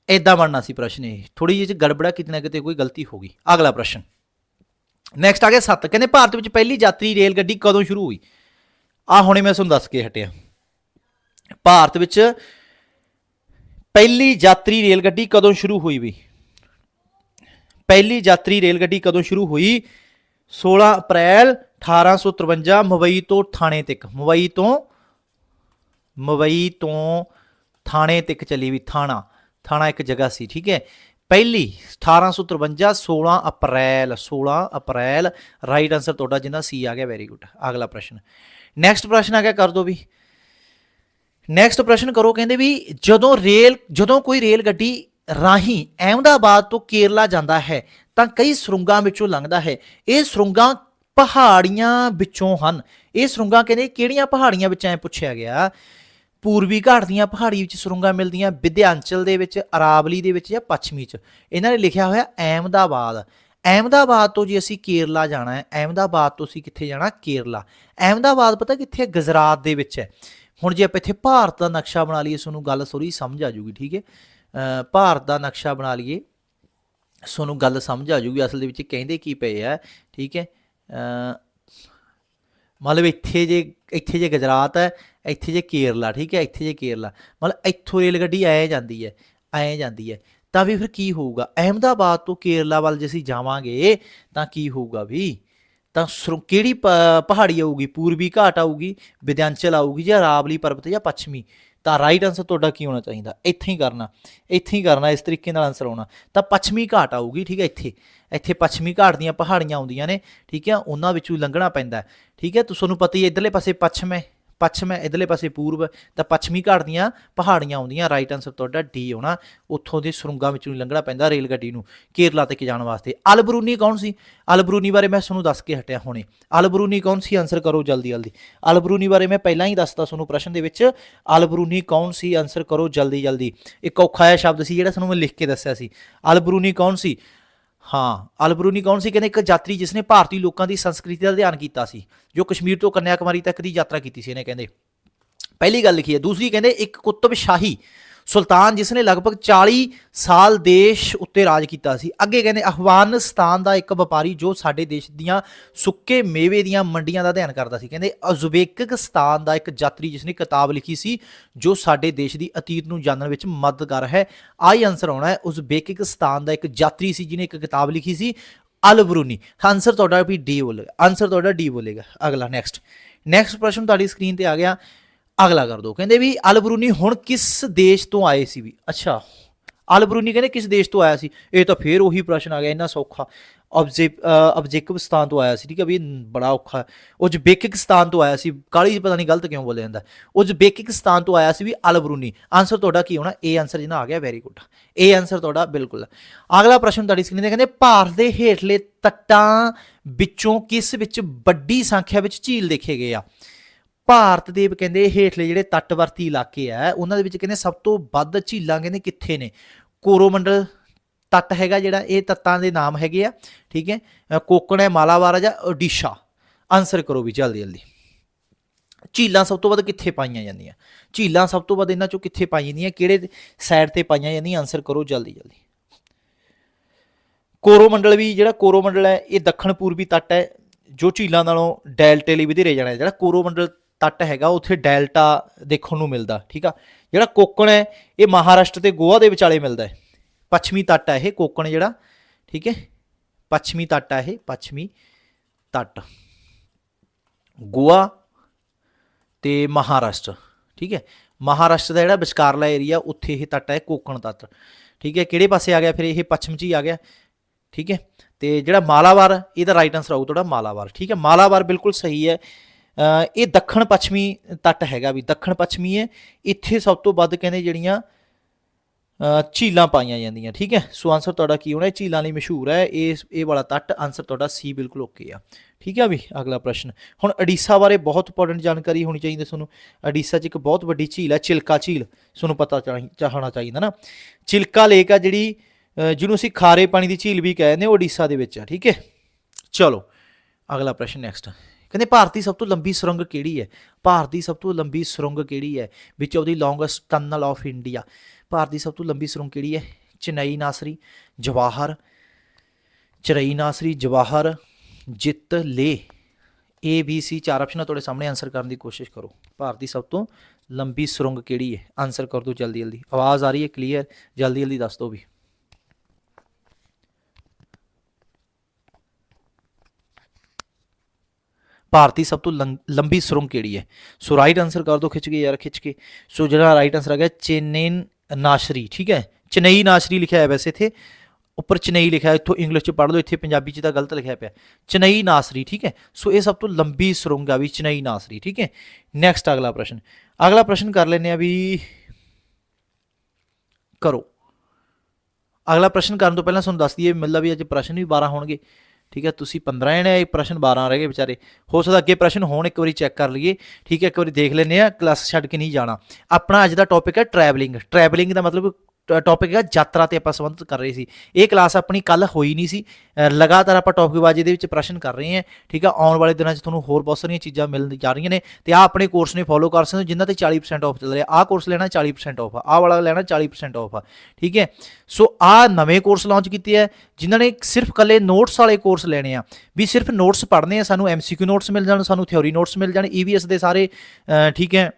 ਇਦਾਂ ਬਣਨਾ ਸੀ ਪ੍ਰਸ਼ਨ ਇਹ। ਥੋੜੀ ਜਿਹੀ 'ਚ ਗੜਬੜਾ ਕਿਤੇ ਨਾ ਕਿਤੇ ਕੋਈ ਗਲਤੀ ਹੋ ਗਈ। ਅਗਲਾ ਪ੍ਰਸ਼ਨ। ਨੈਕਸਟ ਆ ਗਿਆ 7 ਕਹਿੰਦੇ ਭਾਰਤ ਵਿੱਚ ਪਹਿਲੀ ਯਾਤਰੀ ਰੇਲ ਗੱਡੀ ਕਦੋਂ ਸ਼ੁਰੂ ਹੋਈ? ਆ ਹੁਣੇ ਮੈਂ ਤੁਹਾਨੂੰ ਦੱਸ ਕੇ ਹਟਿਆ। ਭਾਰਤ ਵਿੱਚ ਪਹਿਲੀ ਯਾਤਰੀ ਰੇਲ ਗੱਡੀ ਕਦੋਂ ਸ਼ੁਰੂ ਹੋਈ ਵੀ? ਪਹਿਲੀ ਯਾਤਰੀ ਰੇਲ ਗੱਡੀ ਕਦੋਂ ਸ਼ੁਰੂ ਹੋਈ? 16 ਅਪ੍ਰੈਲ 1853 ਮੁੰਬਈ ਤੋਂ ਥਾਣੇ ਤੱਕ। ਮੁੰਬਈ ਤੋਂ ਮੁੰਬਈ ਤੋਂ ਥਾਣੇ ਤੱਕ ਚੱਲੀ ਵੀ ਥਾਣਾ। ਥਾਣਾ ਇੱਕ ਜਗ੍ਹਾ ਸੀ, ਠੀਕ ਹੈ? ਪਹਿਲੀ 1853 16 ਅਪ੍ਰੈਲ 16 ਅਪ੍ਰੈਲ ਰਾਈਟ ਆਨਸਰ ਤੁਹਾਡਾ ਜਿੰਦਾ ਸੀ ਆ ਗਿਆ ਵੈਰੀ ਗੁੱਡ ਅਗਲਾ ਪ੍ਰਸ਼ਨ। ਨੈਕਸਟ ਪ੍ਰਸ਼ਨ ਆ ਗਿਆ, ਕਰ ਦੋ ਵੀ। ਨੈਕਸਟ ਪ੍ਰਸ਼ਨ ਕਰੋ, ਕਹਿੰਦੇ ਵੀ ਜਦੋਂ ਰੇਲ, ਜਦੋਂ ਕੋਈ ਰੇਲ ਗੱਡੀ ਰਾਹੀਂ ਅਹਿਮਦਾਬਾਦ ਤੋਂ ਕੇਰਲਾ ਜਾਂਦਾ ਹੈ, ਤਾਂ ਕਈ ਸੁਰੰਗਾਂ ਵਿੱਚੋਂ ਲੰਘਦਾ ਹੈ। ਇਹ ਸੁਰੰਗਾਂ ਪਹਾੜੀਆਂ ਵਿੱਚੋਂ ਹਨ। ਇਹ ਸੁਰੰਗਾਂ ਕਹਿੰਦੇ ਕਿਹੜੀਆਂ ਪਹਾੜੀਆਂ ਵਿੱਚ, ਐ ਪੁੱਛਿਆ ਗਿਆ। ਪੂਰਬੀ ਘਾਟ ਦੀਆਂ ਪਹਾੜੀ ਵਿੱਚ ਸੁਰੰਗਾਂ ਮਿਲਦੀਆਂ, ਵਿਧਿਆਂਚਲ ਦੇ ਵਿੱਚ, ਅਰਾਵਲੀ ਦੇ ਵਿੱਚ ਜਾਂ ਪੱਛਮੀ ਚ। ਇਹਨਾਂ ਨੇ ਲਿਖਿਆ ਹੋਇਆ ਅਹਿਮਦਾਬਾਦ। ਅਹਿਮਦਾਬਾਦ ਤੋਂ ਜੇ ਅਸੀਂ ਕੇਰਲਾ ਜਾਣਾ ਹੈ, ਅਹਿਮਦਾਬਾਦ ਤੋਂ ਅਸੀਂ ਕਿੱਥੇ ਜਾਣਾ? ਕੇਰਲਾ। ਅਹਿਮਦਾਬਾਦ ਪਤਾ ਕਿੱਥੇ ਹੈ? ਗੁਜਰਾਤ ਦੇ ਵਿੱਚ ਹੈ। ਹੁਣ ਜੇ ਆਪਾਂ ਇੱਥੇ ਭਾਰਤ ਦਾ ਨਕਸ਼ਾ ਬਣਾ ਲਈਏ, ਤੁਹਾਨੂੰ ਗੱਲ ਥੋੜੀ ਸਮਝ ਆ ਜੂਗੀ, ਠੀਕ ਹੈ? ਭਾਰਤ ਦਾ ਨਕਸ਼ਾ ਬਣਾ ਲਈਏ, ਤੁਹਾਨੂੰ ਗੱਲ ਸਮਝ ਆ ਜੂਗੀ, ਅਸਲ ਦੇ ਵਿੱਚ ਕਹਿੰਦੇ ਕੀ ਪਏ ਆ, ਠੀਕ ਹੈ? ਮਤਲਬ ਇੱਥੇ ਜੇ ਇੱਥੇ ਜੇ ਗੁਜਰਾਤ ਹੈ, ਇੱਥੇ ਜੇ ਕੇਰਲਾ, ਠੀਕ ਹੈ, ਇੱਥੇ ਜੇ ਕੇਰਲਾ, ਮਤਲਬ ਇੱਥੋਂ ਰੇਲ ਗੱਡੀ ਆਏ ਜਾਂਦੀ ਹੈ ਆਏ ਜਾਂਦੀ ਹੈ। ਤਾਂ ਵੀ ਫਿਰ ਕੀ ਹੋਊਗਾ? ਅਹਿਮਦਾਬਾਦ ਤੋਂ ਕੇਰਲਾ ਵੱਲ ਜੇ ਅਸੀਂ ਜਾਵਾਂਗੇ, ਤਾਂ ਕੀ ਹੋਊਗਾ ਵੀ? ਤਾਂ ਸੁਰ- ਕਿਹੜੀ ਪ- ਪਹਾੜੀ ਆਊਗੀ? ਪੂਰਬੀ ਘਾਟ ਆਊਗੀ ਵਿਦਿਆਂਚਲ ਆਊਗੀ ਜਾਂ ਰਾਵਲੀ ਪਰਬਤ ਜਾਂ ਪੱਛਮੀ? ਤਾਂ ਰਾਈਟ ਆਨਸਰ ਤੁਹਾਡਾ ਕੀ ਹੋਣਾ ਚਾਹੀਦਾ? ਇੱਥੇ ਹੀ ਕਰਨਾ, ਇੱਥੇ ਹੀ ਕਰਨਾ, ਇਸ ਤਰੀਕੇ ਨਾਲ ਆਨਸਰ ਆਉਣਾ। ਤਾਂ ਪੱਛਮੀ ਘਾਟ ਆਊਗੀ, ਠੀਕ ਹੈ, ਇੱਥੇ। ਇੱਥੇ ਪੱਛਮੀ ਘਾਟ ਦੀਆਂ ਪਹਾੜੀਆਂ ਆਉਂਦੀਆਂ ਨੇ ਠੀਕ ਹੈ ਉਹਨਾਂ ਵਿੱਚੋਂ ਲੰਘਣਾ ਪੈਂਦਾ ਠੀਕ ਹੈ ਤੁਹਾਨੂੰ ਪਤਾ ਹੀ ਹੈ, ਇੱਧਰਲੇ ਪਾਸੇ ਪੱਛਮ ਹੈ ਪੱਛਮ ਹੈ ਇਧਰਲੇ ਪਾਸੇ ਪੂਰਬ ਹੈ, ਤਾਂ ਪੱਛਮੀ ਘਾਟ ਦੀਆਂ ਪਹਾੜੀਆਂ ਆਉਂਦੀਆਂ ਰਾਈਟ ਆਨਸਰ ਤੁਹਾਡਾ ਡੀ ਹੋਣਾ ਉੱਥੋਂ ਦੇ ਸੁਰੰਗਾਂ ਵਿੱਚੋਂ ਲੰਘਣਾ ਪੈਂਦਾ ਰੇਲ ਗੱਡੀ ਨੂੰ ਕੇਰਲਾ ਤੱਕ ਜਾਣ ਵਾਸਤੇ। ਅਲਬਰੂਨੀ ਕੌਣ ਸੀ? ਅਲਬਰੂਨੀ ਬਾਰੇ ਮੈਂ ਤੁਹਾਨੂੰ ਦੱਸ ਕੇ ਹਟਿਆ ਹੁਣੇ। ਅਲਬਰੂਨੀ ਕੌਣ ਸੀ? ਆਨਸਰ ਕਰੋ ਜਲਦੀ ਜਲਦੀ। ਅਲਬਰੂਨੀ ਬਾਰੇ ਮੈਂ ਪਹਿਲਾਂ ਹੀ ਦੱਸਤਾ ਤੁਹਾਨੂੰ ਪ੍ਰਸ਼ਨ ਦੇ ਵਿੱਚ। ਅਲਬਰੂਨੀ ਕੌਣ ਸੀ? ਆਨਸਰ ਕਰੋ ਜਲਦੀ ਜਲਦੀ। ਇੱਕ ਔਖਾ ਜਿਹਾ ਸ਼ਬਦ ਸੀ ਜਿਹੜਾ ਤੁਹਾਨੂੰ ਮੈਂ ਲਿਖ ਕੇ ਦੱਸਿਆ ਸੀ। ਅਲਬਰੂਨੀ ਕੌਣ ਸੀ? ਹਾਂ, ਅਲਬਰੂਨੀ ਕੌਣ ਸੀ? ਕਹਿੰਦੇ ਇੱਕ ਯਾਤਰੀ ਜਿਸ ਨੇ ਭਾਰਤੀ ਲੋਕਾਂ ਦੀ ਸੰਸਕ੍ਰਿਤੀ ਦਾ ਅਧਿਐਨ ਕੀਤਾ ਸੀ, ਜੋ ਕਸ਼ਮੀਰ ਤੋਂ ਕੰਨਿਆ ਕੁਮਾਰੀ ਤੱਕ ਦੀ ਯਾਤਰਾ ਕੀਤੀ ਸੀ ਇਹਨੇ ਕਹਿੰਦੇ। ਪਹਿਲੀ ਗੱਲ ਲਿਖੀ ਹੈ, ਦੂਸਰੀ ਕਹਿੰਦੇ ਇੱਕ ਕੁਤਬ ਸ਼ਾਹੀ ਸੁਲਤਾਨ, ਜਿਸ ਨੇ ਲਗਭਗ 40 ਸਾਲ ਦੇਸ਼ ਉੱਤੇ ਰਾਜ ਕੀਤਾ ਸੀ। ਅੱਗੇ ਕਹਿੰਦੇ, ਅਫਗਾਨਿਸਤਾਨ ਦਾ ਇੱਕ ਵਪਾਰੀ ਜੋ ਸਾਡੇ ਦੇਸ਼ ਦੀਆਂ ਸੁੱਕੇ ਮੇਵੇ ਦੀਆਂ ਮੰਡੀਆਂ ਦਾ ਅਧਿਐਨ ਕਰਦਾ ਸੀ। ਕਹਿੰਦੇ, ਉਜ਼ਬੇਕਿਸਤਾਨ ਦਾ ਇੱਕ ਯਾਤਰੀ ਜਿਸ ਨੇ ਕਿਤਾਬ ਲਿਖੀ ਸੀ, ਜੋ ਸਾਡੇ ਦੇਸ਼ ਦੀ ਅਤੀਤ ਨੂੰ ਜਾਣਨ ਵਿੱਚ ਮਦਦਗਾਰ ਹੈ। ਆਈ ਆਨਸਰ ਆਉਣਾ ਹੈ, ਉਜ਼ਬੇਕਿਸਤਾਨ ਦਾ ਇੱਕ ਯਾਤਰੀ ਸੀ, ਜਿਹਨੇ ਇੱਕ ਕਿਤਾਬ ਲਿਖੀ ਸੀ ਅਲਬਰੂਨੀ ਆਨਸਰ ਤੁਹਾਡਾ ਵੀ ਡੀ ਬੋਲੇਗਾ। ਆਨਸਰ ਤੁਹਾਡਾ ਡੀ ਬੋਲੇਗਾ। ਅਗਲਾ ਨੈਕਸਟ ਨੈਕਸਟ ਪ੍ਰਸ਼ਨ ਤੁਹਾਡੀ ਸਕਰੀਨ ਤੇ ਆ ਗਿਆ। ਅਗਲਾ ਕਰ ਦੋ। ਕਹਿੰਦੇ ਵੀ ਅਲਬਰੂਨੀ ਹੁਣ ਕਿਸ ਦੇਸ਼ ਤੋਂ ਆਏ ਸੀ ਵੀ? ਅੱਛਾ, ਅਲਬਰੂਨੀ ਕਹਿੰਦੇ ਕਿਸ ਦੇਸ਼ ਤੋਂ ਆਇਆ ਸੀ? ਇਹ ਤਾਂ ਫੇਰ ਉਹੀ ਪ੍ਰਸ਼ਨ ਆ ਗਿਆ, ਇੰਨਾ ਸੌਖਾ। ਅਬਜੇਕਿਸਤਾਨ ਤੋਂ ਆਇਆ ਸੀ, ਠੀਕ ਹੈ ਵੀ, ਬੜਾ ਔਖਾ। ਉਜ਼ਬੇਕਿਸਤਾਨ ਤੋਂ ਆਇਆ ਸੀ ਕਾਲੀ ਪਤਾ ਨਹੀਂ ਗਲਤ ਕਿਉਂ ਬੋਲਿਆ ਜਾਂਦਾ। ਉਜ਼ਬੇਕਿਸਤਾਨ ਤੋਂ ਆਇਆ ਸੀ ਵੀ ਅਲਬਰੂਨੀ। ਆਨਸਰ ਤੁਹਾਡਾ ਕੀ ਹੋਣਾ? ਇਹ ਆਨਸਰ ਜਿਹਨਾਂ ਆ ਗਿਆ ਵੈਰੀ ਗੁੱਡ ਇਹ ਆਨਸਰ ਤੁਹਾਡਾ ਬਿਲਕੁਲ। ਅਗਲਾ ਪ੍ਰਸ਼ਨ ਤੁਹਾਡੀ ਸਕਰੀਨ ਤੇ ਕਹਿੰਦੇ, ਭਾਰਤ ਦੇ ਹੇਠਲੇ ਤੱਟਾਂ ਵਿੱਚੋਂ ਕਿਸ ਵਿੱਚ ਵੱਡੀ ਸੰਖਿਆ ਵਿੱਚ ਝੀਲ ਦੇਖੇ ਗਏ ਆ? ਭਾਰਤ ਦੇ ਕਹਿੰਦੇ ਹੇਠਲੇ ਜਿਹੜੇ ਤੱਟਵਰਤੀ ਇਲਾਕੇ ਆ, ਉਹਨਾਂ ਦੇ ਵਿੱਚ ਕਹਿੰਦੇ ਸਭ ਤੋਂ ਵੱਧ ਝੀਲਾਂ ਕਹਿੰਦੇ ਕਿੱਥੇ ਨੇ? ਕੋਰੋਮੰਡਲ ਤੱਟ ਹੈਗਾ ਜਿਹੜਾ, ਇਹ ਤੱਤਾਂ ਦੇ ਨਾਮ ਹੈਗੇ ਆ, ਠੀਕ ਹੈ? ਕੋਕਣ ਹੈ ਮਾਲਾਬਾਰ ਜਾਂ ਓਡੀਸ਼ਾ ਆਨਸਰ ਕਰੋ ਵੀ ਜਲਦੀ ਜਲਦੀ। ਝੀਲਾਂ ਸਭ ਤੋਂ ਵੱਧ ਕਿੱਥੇ ਪਾਈਆਂ ਜਾਂਦੀਆਂ? ਝੀਲਾਂ ਸਭ ਤੋਂ ਵੱਧ ਇਹਨਾਂ ਚੋਂ ਕਿੱਥੇ ਪਾਈਆਂ ਜਾਂਦੀਆਂ? ਕਿਹੜੇ ਸਾਈਡ ਤੇ ਪਾਈਆਂ ਜਾਂਦੀਆਂ? ਆਨਸਰ ਕਰੋ ਜਲਦੀ ਜਲਦੀ। ਕੋਰੋਮੰਡਲ ਵੀ ਜਿਹੜਾ ਕੋਰੋਮੰਡਲ ਹੈ, ਇਹ ਦੱਖਣ ਪੂਰਬੀ ਤੱਟ ਹੈ, ਜੋ ਝੀਲਾਂ ਨਾਲੋਂ ਡੈਲਟੇ ਲਈ ਵਧੇਰੇ ਜਾਣਾ ਜਿਹੜਾ ਕੋਰੋਮੰਡਲ ਤੱਟ ਹੈਗਾ, ਉੱਥੇ ਡੈਲਟਾ ਦੇਖਣ ਨੂੰ ਮਿਲਦਾ, ਠੀਕ ਆ? ਜਿਹੜਾ ਕੋਕਣ ਹੈ, ਇਹ ਮਹਾਰਾਸ਼ਟਰ ਤੇ ਗੋਆ ਦੇ ਵਿਚਾਲੇ ਮਿਲਦਾ ਹੈ। ਪੱਛਮੀ ਤੱਟ ਹੈ ਇਹ ਕੋਕਣ ਜਿਹੜਾ, ਠੀਕ ਹੈ? ਪੱਛਮੀ ਤੱਟ ਹੈ ਇਹ, ਪੱਛਮੀ ਤੱਟ। ਗੋਆ ਤੇ ਮਹਾਰਾਸ਼ਟਰ, ਠੀਕ ਹੈ? ਮਹਾਰਾਸ਼ਟਰ ਦਾ ਜਿਹੜਾ ਵਿਚਕਾਰਲਾ ਏਰੀਆ, ਉੱਥੇ ਇਹ ਤੱਟ ਹੈ ਕੋਕਣ ਤੱਟ, ਠੀਕ ਹੈ? ਕਿਹੜੇ ਪਾਸੇ ਆ ਗਿਆ ਫਿਰ ਇਹ? ਪੱਛਮ 'ਚ ਹੀ ਆ ਗਿਆ, ਠੀਕ ਹੈ? ਤੇ ਜਿਹੜਾ ਮਾਲਾਵਾਰ, ਇਹਦਾ ਰਾਈਟ ਆਨਸਰ ਆਊ ਤੁਹਾਡਾ ਮਾਲਾਵਾਰ, ਠੀਕ ਹੈ? ਮਾਲਾਵਾਰ ਬਿਲਕੁਲ ਸਹੀ ਹੈ। ਇਹ ਦੱਖਣ ਪੱਛਮੀ ਤੱਟ ਹੈਗਾ ਵੀ, ਦੱਖਣ ਪੱਛਮੀ ਹੈ ਇੱਥੇ ਸਭ ਤੋਂ ਵੱਧ ਕਹਿੰਦੇ ਜਿਹੜੀਆਂ ਝੀਲਾਂ ਪਾਈਆਂ ਜਾਂਦੀਆਂ, ਠੀਕ ਹੈ? ਸੋ ਆਨਸਰ ਤੁਹਾਡਾ ਕੀ ਹੋਣਾ? ਇਹ ਝੀਲਾਂ ਲਈ ਮਸ਼ਹੂਰ ਹੈ। ਇਹ ਇਹ ਵਾਲਾ ਤੱਟ ਆਨਸਰ ਤੁਹਾਡਾ ਸੀ ਬਿਲਕੁਲ ਓਕੇ ਆ। ਠੀਕ ਹੈ ਵੀ? ਅਗਲਾ ਪ੍ਰਸ਼ਨ। ਹੁਣ ਅਡੀਸਾ ਬਾਰੇ ਬਹੁਤ ਇੰਪੋਰਟੈਂਟ ਜਾਣਕਾਰੀ ਹੋਣੀ ਚਾਹੀਦੀ ਤੁਹਾਨੂੰ। ਅਡੀਸਾ 'ਚ ਇੱਕ ਬਹੁਤ ਵੱਡੀ ਝੀਲ ਹੈ, ਚਿਲਕਾ ਝੀਲ। ਤੁਹਾਨੂੰ ਪਤਾ ਚਾਹੀ- ਚਾਹਣਾ ਚਾਹੀਦਾ ਨਾ। ਚਿਲਕਾ ਲੇਕ ਆ ਜਿਹੜੀ ਜਿਹਨੂੰ ਅਸੀਂ ਖਾਰੇ ਪਾਣੀ ਦੀ ਝੀਲ ਵੀ ਕਹਿੰਦੇ ਉਹ ਉੜੀਸਾ ਦੇ ਵਿੱਚ ਆ, ਠੀਕ ਹੈ? ਚਲੋ, ਅਗਲਾ ਪ੍ਰਸ਼ਨ ਨੈਕਸਟ ਕਹਿੰਦੇ ਭਾਰਤ ਦੀ ਸਭ ਤੋਂ ਲੰਬੀ ਸੁਰੰਗ ਕਿਹੜੀ ਹੈ? ਭਾਰਤ ਦੀ ਸਭ ਤੋਂ ਲੰਬੀ ਸੁਰੰਗ ਕਿਹੜੀ ਹੈ? Which of the longest tunnel of India Bharat ਦੀ ਸਭ ਤੋਂ ਲੰਬੀ ਸੁਰੰਗ ਕਿਹੜੀ ਹੈ? ਚਨਈ ਨਾਸਰੀ, ਜਵਾਹਰ। ਚਰਈ ਨਾਸਰੀ, ਜਵਾਹਰ, ਜਿੱਤ, ਲੇ। ਏ ਬੀ ਸੀ ਚਾਰ ਆਪਸ਼ਨਾਂ ਤੁਹਾਡੇ ਸਾਹਮਣੇ ਆਨਸਰ ਕਰਨ ਦੀ ਕੋਸ਼ਿਸ਼ ਕਰੋ। ਭਾਰਤ ਦੀ ਸਭ ਤੋਂ ਲੰਬੀ ਸੁਰੰਗ ਕਿਹੜੀ ਹੈ? ਆਨਸਰ ਕਰ ਦਿਓ ਜਲਦੀ ਜਲਦੀ ਆਵਾਜ਼ ਆ ਰਹੀ ਹੈ ਕਲੀਅਰ ਜਲਦੀ ਜਲਦੀ ਦੱਸ ਦਿਓ ਵੀ। ਭਾਰਤੀ ਸਭ ਤੋਂ ਲੰ- ਲੰਬੀ ਸੁਰੰਗ ਕਿਹੜੀ ਹੈ? ਸੋ ਰਾਈਟ ਆਨਸਰ ਕਰ ਦਿਓ ਖਿੱਚ ਕੇ ਯਾਰ, ਖਿੱਚ ਕੇ। ਸੋ ਜਿਹੜਾ ਰਾਈਟ ਆਨਸਰ ਆ ਗਿਆ ਚੇਨੇਨ ਨਾਸ਼ਰੀ, ਠੀਕ ਹੈ? ਚੇਨਈ ਨਾਸ਼ਰੀ ਲਿਖਿਆ ਹੈ ਵੈਸੇ ਇੱਥੇ। ਉੱਪਰ ਚੇਨਈ ਲਿਖਿਆ ਇੱਥੋਂ ਇੰਗਲਿਸ਼ ਚ ਪੜ੍ਹ ਲਓ, ਇੱਥੇ ਪੰਜਾਬੀ ਚ ਤਾਂ ਗਲਤ ਲਿਖਿਆ ਪਿਆ। ਚੇਨਈ ਨਾਸਰੀ, ਠੀਕ ਹੈ? ਸੋ ਇਹ ਸਭ ਤੋਂ ਲੰਬੀ ਸੁਰੰਗ ਆ ਵੀ ਚੇਨਈ ਨਾਸਰੀ, ਠੀਕ ਹੈ? ਨੈਕਸਟ ਅਗਲਾ ਪ੍ਰਸ਼ਨ। ਅਗਲਾ ਪ੍ਰਸ਼ਨ ਕਰ ਲੈਂਦੇ ਆ ਵੀ ਕਰੋ। ਅਗਲਾ ਪ੍ਰਸ਼ਨ ਕਰਨ ਤੋਂ ਪਹਿਲਾਂ ਤੁਹਾਨੂੰ ਦੱਸ ਦਈਏ, ਮਤਲਬ ਵੀ ਅੱਜ ਪ੍ਰਸ਼ਨ ਵੀ 12 ਹੋਣਗੇ। ਠੀਕ ਹੈ, ਤੁਸੀਂ 15 ਜਣੇ ਆ ਇਹ ਪ੍ਰਸ਼ਨ 12 ਰਹਿ ਗਏ ਵਿਚਾਰੇ। ਹੋ ਸਕਦਾ ਅੱਗੇ ਪ੍ਰਸ਼ਨ ਹੋਣ, ਇੱਕ ਵਾਰੀ ਚੈੱਕ ਕਰ ਲਈਏ। ਠੀਕ ਹੈ, ਇੱਕ ਵਾਰੀ ਦੇਖ ਲੈਂਦੇ ਆ ਕਲਾਸ ਛੱਡ ਕੇ ਨਹੀਂ ਜਾਣਾ। ਆਪਣਾ ਅੱਜ ਦਾ ਟੌਪਿਕ ਹੈ ਟਰੈਵਲਿੰਗ ਟਰੈਵਲਿੰਗ ਦਾ ਮਤਲਬ ਟੌਪਿਕ ਹੈ ਯਾਤਰਾ ਤੇ ਆਪਾਂ ਸੰਬੰਧਿਤ ਕਰ ਰਹੇ ਸੀ। ਇਹ ਕਲਾਸ ਆਪਣੀ ਕੱਲ ਹੋਈ ਨਹੀਂ ਸੀ। ਲਗਾਤਾਰ ਆਪਾਂ ਟੌਪਿਕਬਾਜੀ ਦੇ ਵਿੱਚ ਪ੍ਰਸ਼ਨ ਕਰ ਰਹੇ ਹਾਂ, ਠੀਕ ਆ? ਆਉਣ ਵਾਲੇ ਦਿਨਾਂ 'ਚ ਤੁਹਾਨੂੰ ਹੋਰ ਬਹੁਤ ਸਾਰੀਆਂ ਚੀਜ਼ਾਂ ਮਿਲਣ ਜਾ ਰਹੀਆਂ ਨੇ ਤੇ ਆ ਆਪਣੇ ਕੋਰਸ ਨੇ ਫੋਲੋ ਕਰ ਸਕਦੇ ਹੋ, ਜਿਨ੍ਹਾਂ ਤੇ 40% ਆਫ ਚੱਲ ਰਿਹਾ। ਆਹ ਕੋਰਸ ਲੈਣਾ 40% ਆਫ ਆ, ਆਹ ਵਾਲਾ ਲੈਣਾ 40% ਆਫ ਆ, ਠੀਕ ਹੈ? ਸੋ ਆ ਨਵੇਂ ਕੋਰਸ ਲਾਂਚ ਕੀਤੇ ਆ, ਜਿਨ੍ਹਾਂ ਨੇ ਸਿਰਫ ਕੱਲੇ ਨੋਟਸ ਵਾਲੇ ਕੋਰਸ ਲੈਣੇ ਆ। ਵੀ ਸਿਰਫ ਨੋਟਸ ਪੜ੍ਹਨੇ ਆ, ਸਾਨੂੰ ਐਮਸੀਕਿਊ ਨੋਟਸ ਮਿਲ ਜਾਣ, ਸਾਨੂੰ ਥਿਉਰੀ ਨੋਟਸ ਮਿਲ ਜਾਣ ਈਵੀਐਸ ਦੇ ਸਾਰੇ ਠੀਕ ਹੈ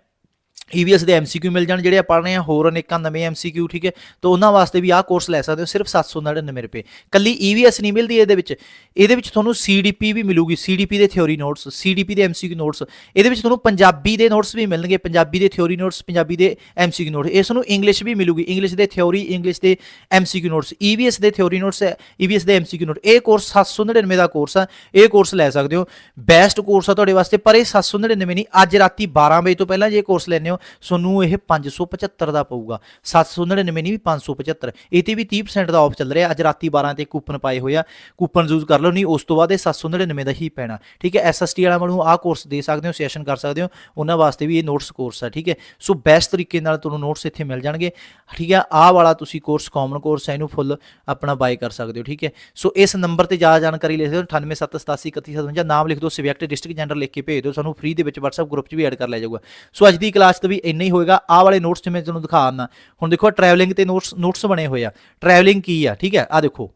ਈਵੀਐਸ ਦੇ ਐਮਸੀਕਿਊ ਮਿਲ ਜਾਣ, ਜਿਹੜੇ ਆ ਪੜ੍ਹ ਰਹੇ ਆ ਹੋਰ ਅਨੇਕਾਂ ਨਵੇਂ ਐਮਸੀਕਿਊ ਠੀਕ ਹੈ? ਤਾਂ ਉਹਨਾਂ ਵਾਸਤੇ ਵੀ ਆਹ ਕੋਰਸ ਲੈ ਸਕਦੇ ਹੋ, ਸਿਰਫ 799 ਰੁਪਏ। ਕੱਲੀ ਈਵੀਐਸ ਨਹੀਂ ਮਿਲਦੀ ਇਹਦੇ ਵਿੱਚ। ਇਹਦੇ ਵਿੱਚ ਤੁਹਾਨੂੰ ਸੀਡੀਪੀ ਵੀ ਮਿਲੂਗੀ ਸੀਡੀਪੀ ਦੇ ਥਿਉਰੀ ਨੋਟਸ ਸੀਡੀਪੀ ਦੇ ਐਮਸੀਕਿਊ ਨੋਟਸ ਇਹਦੇ ਵਿੱਚ ਤੁਹਾਨੂੰ ਪੰਜਾਬੀ ਦੇ ਨੋਟਸ ਵੀ ਮਿਲਣਗੇ, ਪੰਜਾਬੀ ਦੇ ਥਿਉਰੀ ਨੋਟਸ ਪੰਜਾਬੀ ਦੇ ਐਮਸੀਕਿਊ ਨੋਟਸ ਇਸ ਨੂੰ ਇੰਗਲਿਸ਼ ਵੀ ਮਿਲੂਗੀ ਇੰਗਲਿਸ਼ ਦੇ ਥਿਉਰੀ ਇੰਗਲਿਸ਼ ਦੇ ਐਮਸੀਕਿਊ ਨੋਟਸ ਈਵੀਐਸ ਦੇ ਥਿਉਰੀ ਨੋਟਸ ਈਵੀਐਸ ਦੇ ਐਮਸੀਕਿਊ ਨੋਟ ਇਹ ਕੋਰਸ 799 ਦਾ ਕੋਰਸ ਆ, ਇਹ ਕੋਰਸ ਲੈ ਸਕਦੇ ਹੋ। ਬੈਸਟ ਕੋਰਸ ਆ ਤੁਹਾਡੇ ਵਾਸਤੇ, ਪਰ ਇਹ 799 ਨਹੀਂ, ਅੱਜ ਰਾਤੀ 12 ਵਜੇ ਤੋਂ ਪਹਿਲਾਂ ਜੇ ਇਹ ਕੋਰਸ ਲੈਣੇ ਹੋ ਤੁਹਾਨੂੰ ਇਹ 575 ਦਾ ਪਊਗਾ। 799 ਨਹੀਂ ਵੀ 575 ਇਹ ਤੇ ਵੀ 30% ਦਾ ਆਫ ਚੱਲ ਰਿਹਾ। ਅੱਜ ਰਾਤੀ 12 ਤੇ ਕੂਪਨ ਪਾਏ ਹੋਏ ਆ। ਕੂਪਨ ਯੂਜ਼ ਕਰ ਲਓ, ਨਹੀਂ ਉਸ ਤੋਂ ਬਾਅਦ ਇਹ 799 ਦਾ ਹੀ ਪੈਣਾ। ਠੀਕ ਹੈ ਐਸਐਸਟੀ ਵਾਲਾ ਨੂੰ ਆਹ ਕੋਰਸ ਦੇ ਸਕਦੇ ਹੋ ਸੈਸ਼ਨ ਕਰ ਸਕਦੇ ਹੋ। ਉਹਨਾਂ ਵਾਸਤੇ ਵੀ ਇਹ ਨੋਟਸ ਕੋਰਸ ਆ, ਠੀਕ ਹੈ। ਸੋ ਬੈਸਟ ਤਰੀਕੇ ਨਾਲ ਤੁਹਾਨੂੰ ਨੋਟਸ ਇੱਥੇ ਮਿਲ ਜਾਣਗੇ। ਠੀਕ ਹੈ, ਆਹ ਵਾਲਾ ਤੁਸੀਂ ਕੋਰਸ ਕਾਮਨ ਕੋਰਸ ਹੈ ਇਹਨੂੰ ਫੁੱਲ ਆਪਣਾ ਬਾਈ ਕਰ ਸਕਦੇ ਹੋ, ਠੀਕ ਹੈ। ਸੋ ਇਸ ਨੰਬਰ ਤੇ ਜ਼ਿਆਦਾ ਜਾਣਕਾਰੀ ਲੈ ਲਿਖ ਦਿਓ 9878873157 ਨਾਮ ਲਿਖ ਦਿਓ ਸਬਜੈਕਟ ਡਿਸਟ੍ਰਿਕਟ ਜਨਰਲ ਲਿਖ ਕੇ ਭੇਜ ਦਿਓ। ਸਾਨੂੰ ਫ੍ਰੀ ਦੇ ਵਿੱਚ WhatsApp ਗਰੁੱਪ 'ਚ ਵੀ ਐਡ ਕਰ ਲਿਆ ਜਾਊਗਾ। ਸੋ ਅੱਜ ਦੀ ਕਲਾਸ ਤੇ ਵੀ ਇੰਨਾ ਹੀ ਹੋਏਗਾ। ਆਹ ਵਾਲੇ ਨੋਟਸ ਜਿਵੇਂ ਤੁਹਾਨੂੰ ਦਿਖਾ ਦਿੰਦਾ। ਹੁਣ ਦੇਖੋ ਟਰੈਵਲਿੰਗ ਤੇ ਨੋਟਸ ਨੋਟਸ ਬਣੇ ਹੋਏ ਆ। ਟਰੈਵਲਿੰਗ ਕੀ ਆ? ਠੀਕ ਹੈ ਆ ਦੇਖੋ।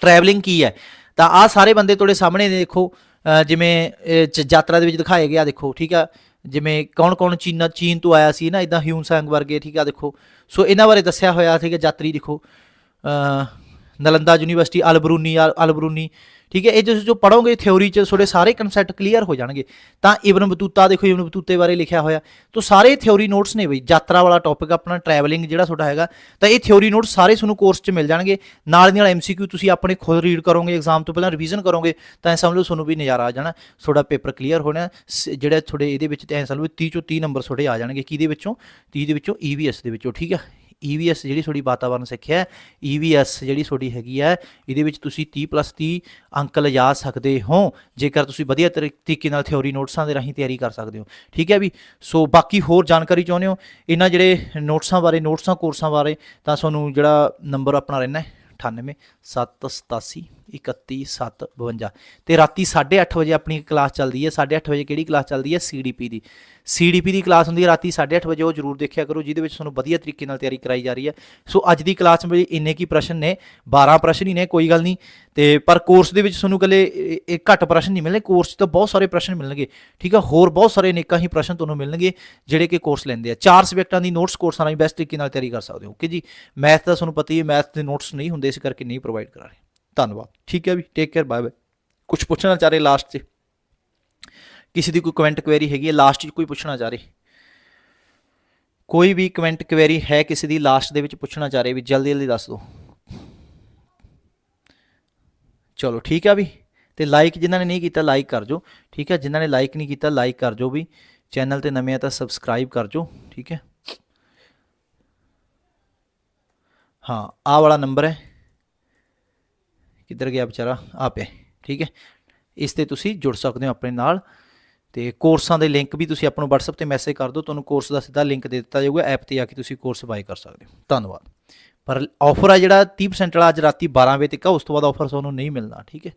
ਟਰੈਵਲਿੰਗ ਕੀ ਹੈ? ਤਾਂ ਆ ਸਾਰੇ ਬੰਦੇ ਤੁਹਾਡੇ ਸਾਹਮਣੇ ਦੇਖੋ ਜਿਵੇਂ ਯਾਤਰਾ ਦੇ ਵਿੱਚ ਦਿਖਾਏ ਗਿਆ ਦੇਖੋ, ਠੀਕ ਆ? ਜਿਵੇਂ ਕੌਣ ਕੌਣ ਚੀਨਾ, ਚੀਨ ਤੋਂ ਆਇਆ ਸੀ ਨਾ ਇਦਾਂ ਹਿਊਨ ਸੰਗ ਵਰਗੇ, ਠੀਕ ਆ, ਦੇਖੋ। ਸੋ ਇਹਨਾਂ ਬਾਰੇ ਦੱਸਿਆ ਹੋਇਆ, ਠੀਕ ਹੈ, ਯਾਤਰੀ, ਦੇਖੋ। ਨਲੰਦਾ ਯੂਨੀਵਰਸਿਟੀ, ਅਲਬਰੂਨੀ, ਅਲ- ਅਲਬਰੂਨੀ ਠੀਕ ਹੈ, ਇਹ ਤੁਸੀਂ ਜੋ ਪੜੋਗੇ ਥਿਉਰੀ ਚ ਤੁਹਾਡੇ ਸਾਰੇ ਕਨਸੈਪਟ ਕਲੀਅਰ ਹੋ ਜਾਣਗੇ। ਤਾਂ ਇਬਨ ਬਤੂਤਾ ਦੇਖੋ, ਇਬਨ ਬਤੂਤੇ ਬਾਰੇ ਲਿਖਿਆ ਹੋਇਆ। ਤਾਂ ਸਾਰੇ ਥਿਉਰੀ ਨੋਟਸ ਨੇ ਬਈ, ਯਾਤਰਾ ਵਾਲਾ ਟੌਪਿਕ ਆਪਣਾ ਟਰੈਵਲਿੰਗ ਜਿਹੜਾ ਤੁਹਾਡਾ ਹੈਗਾ, ਤਾਂ ਇਹ ਥਿਉਰੀ ਨੋਟਸ ਸਾਰੇ ਤੁਹਾਨੂੰ ਕੋਰਸ 'ਚ ਮਿਲ ਜਾਣਗੇ। ਨਾਲ ਦੀ ਨਾਲ ਐਮਸੀਕਿਊ ਤੁਸੀਂ ਆਪਣੇ ਖੁਦ ਰੀਡ ਕਰੋਗੇ ਐਗਜ਼ਾਮ ਤੋਂ ਪਹਿਲਾਂ ਰਿਵੀਜ਼ਨ ਕਰੋਗੇ, ਤਾਂ ਐਂ ਸਮਝ ਲਓ ਤੁਹਾਨੂੰ ਵੀ ਨਜ਼ਾਰਾ ਆ ਜਾਣਾ, ਤੁਹਾਡਾ ਪੇਪਰ ਕਲੀਅਰ ਹੋਣਾ। ਜਿਹੜਾ ਤੁਹਾਡੇ ਇਹਦੇ ਵਿੱਚ ਤੇ ਐਂ ਸਮਝ ਲਓ 30 ਚੋਂ 30 ਨੰਬਰ ਤੁਹਾਡੇ ਆ ਜਾਣਗੇ, ਕਿਹਦੇ ਵਿੱਚੋਂ? 30 ਦੇ ਵਿੱਚੋਂ ਈਵੀਐਸ ਦੇ ਵਿੱਚੋਂ, ਠੀਕ ਆ? ਈਵੀਐਸ ਜਿਹੜੀ ਤੁਹਾਡੀ ਵਾਤਾਵਰਣ ਸਿੱਖਿਆ ਹੈ ਈਵੀਐਸ ਜਿਹੜੀ ਤੁਹਾਡੀ ਹੈਗੀ ਹੈ, ਇਹਦੇ ਵਿੱਚ ਤੁਸੀਂ 30 ਪਲੱਸ 30 ਅੰਕ ਲਿਜਾ ਸਕਦੇ ਹੋ। ਜੇਕਰ ਤੁਸੀਂ ਵਧੀਆ ਤਰੀ- ਤਰੀਕੇ ਨਾਲ ਥਿਉਰੀ ਨੋਟਸਾਂ ਦੇ ਰਾਹੀਂ ਤਿਆਰੀ ਕਰ ਸਕਦੇ ਹੋ। ਠੀਕ ਹੈ ਵੀ? ਸੋ ਬਾਕੀ ਹੋਰ ਜਾਣਕਾਰੀ ਚਾਹੁੰਦੇ ਹੋ? ਇਹਨਾਂ ਜਿਹੜੇ ਨੋਟਸਾਂ ਬਾਰੇ, ਨੋਟਸਾਂ, ਕੋਰਸਾਂ ਬਾਰੇ ਤਾਂ ਤੁਹਾਨੂੰ ਜਿਹੜਾ ਨੰਬਰ ਆਪਣਾ ਰਹਿਣਾ ਹੈ 98 787 31 752 ਤੇ ਰਾਤੀ 8:30 ਵਜੇ ਆਪਣੀ ਕਲਾਸ ਚੱਲਦੀ ਹੈ। 8:30 ਵਜੇ ਕਿਹੜੀ ਕਲਾਸ ਚੱਲਦੀ ਹੈ? ਸੀਡੀਪੀ ਦੀ। ਸੀਡੀਪੀ ਦੀ ਕਲਾਸ ਹੁੰਦੀ ਹੈ ਰਾਤੀ 8:30 ਵਜੇ। ਉਹ ਜਰੂਰ ਦੇਖਿਆ ਕਰੋ, ਜਿਹਦੇ ਵਿੱਚ ਤੁਹਾਨੂੰ ਵਧੀਆ ਤਰੀਕੇ ਨਾਲ ਤਿਆਰੀ ਕਰਾਈ ਜਾ ਰਹੀ ਹੈ। ਸੋ ਅੱਜ ਦੀ ਕਲਾਸ ਵਿੱਚ ਇੰਨੇ ਕੀ ਪ੍ਰਸ਼ਨ ਨੇ? 12 ਪ੍ਰਸ਼ਨ ਹੀ ਨੇ, ਕੋਈ ਗੱਲ ਨਹੀਂ। ਤੇ ਪਰ ਕੋਰਸ ਦੇ ਵਿੱਚ ਤੁਹਾਨੂੰ ਕੱਲੇ ਇਹ ਘੱਟ ਪ੍ਰਸ਼ਨ ਨਹੀਂ ਮਿਲਣੇ। ਕੋਰਸ 'ਚ ਤਾਂ ਬਹੁਤ ਸਾਰੇ ਪ੍ਰਸ਼ਨ ਮਿਲਣਗੇ। ਠੀਕ ਹੈ ਹੋਰ ਬਹੁਤ ਸਾਰੇ ਅਨੇਕਾਂ ਹੀ ਪ੍ਰਸ਼ਨ ਤੁਹਾਨੂੰ ਮਿਲਣਗੇ, ਜਿਹੜੇ ਕਿ ਕੋਰਸ ਲੈਂਦੇ ਆ। ਚਾਰ ਸਬਜੈਕਟਾਂ ਦੀ ਨੋਟਸ ਕੋਰਸਾਂ ਰਾਹੀਂ ਬੈਸਟ ਤਰੀਕੇ ਨਾਲ ਤਿਆਰੀ ਕਰ ਸਕਦੇ ਹੋ। ਓਕੇ ਜੀ ਮੈਥ ਦਾ ਤੁਹਾਨੂੰ ਪਤਾ ਹੀ ਹੈ ਮੈਥ ਦੇ ਨੋਟਸ ਨਹੀਂ ਹੁੰਦੇ, ਇਸ ਕਰਕੇ ਨਹੀਂ ਪ੍ਰੋਵਾਈਡ ਕਰਾ ਰਹੇ। ਧੰਨਵਾਦ। ਠੀਕ ਹੈ ਵੀ? ਟੇਕ ਕੇਅਰ ਬਾਏ ਬਾਏ ਕੁਝ ਪੁੱਛਣਾ ਚਾਹ ਰਹੇ ਲਾਸਟ 'ਚ? ਕਿਸੇ ਦੀ ਕੋਈ ਕਮੈਂਟ ਕੁਐਰੀ ਹੈਗੀ ਹੈ? ਲਾਸਟ 'ਚ ਕੋਈ ਪੁੱਛਣਾ ਚਾਹ ਰਹੇ? ਕੋਈ ਵੀ ਕਮੈਂਟ ਕੁਐਰੀ ਹੈ ਕਿਸੇ ਦੀ ਲਾਸਟ ਦੇ ਵਿੱਚ ਪੁੱਛਣਾ ਚਾਹ ਰਹੇ ਵੀ ਜਲਦੀ ਜਲਦੀ ਦੱਸ ਦਿਓ। ਚਲੋ ਠੀਕ ਆ ਵੀ? ਤੇ ਲਾਈਕ ਜਿਨ੍ਹਾਂ ਨੇ ਨਹੀਂ ਕੀਤਾ ਲਾਈਕ ਕਰ ਜੋ। ਠੀਕ ਹੈ? ਜਿਨ੍ਹਾਂ ਨੇ ਲਾਈਕ ਨਹੀਂ ਕੀਤਾ ਲਾਈਕ ਕਰ ਜੋ ਵੀ। ਚੈਨਲ ਤੇ ਨਵੇਂ ਆ ਤਾਂ ਸਬਸਕ੍ਰਾਈਬ ਕਰ ਜੋ। ਠੀਕ ਹੈ? ਹਾਂ ਆ ਵਾਲਾ ਨੰਬਰ ਹੈ। ਕਿੱਧਰ ਗਿਆ ਵਿਚਾਰਾ? ਆ ਪਿਆ ਠੀਕ ਹੈ? ਇਸ ਤੇ ਤੁਸੀਂ ਜੁੜ ਸਕਦੇ ਹੋ ਆਪਣੇ ਨਾਲ ਤੇ ਕੋਰਸਾਂ ਦੇ ਲਿੰਕ ਵੀ ਤੁਸੀਂ ਆਪਾਂ ਨੂੰ WhatsApp ਤੇ ਮੈਸੇਜ ਕਰ ਦਿਓ, ਤੁਹਾਨੂੰ ਕੋਰਸ ਦਾ ਸਿੱਧਾ ਲਿੰਕ ਦੇ ਦਿੱਤਾ ਜਾਊਗਾ ਐਪ ਤੇ ਆ ਕੇ ਤੁਸੀਂ ਕੋਰਸ ਬਾਈ ਕਰ ਸਕਦੇ ਹੋ। ਧੰਨਵਾਦ। ਪਰ ਆਫਰ ਆ ਜਿਹੜਾ 30% ਵਾਲਾ ਅੱਜ ਰਾਤੀ 12 ਵਜੇ ਤੱਕ ਆ, ਉਸ ਤੋਂ ਬਾਅਦ ਆਫਰ ਤੁਹਾਨੂੰ ਨਹੀਂ ਮਿਲਣਾ, ਠੀਕ ਹੈ?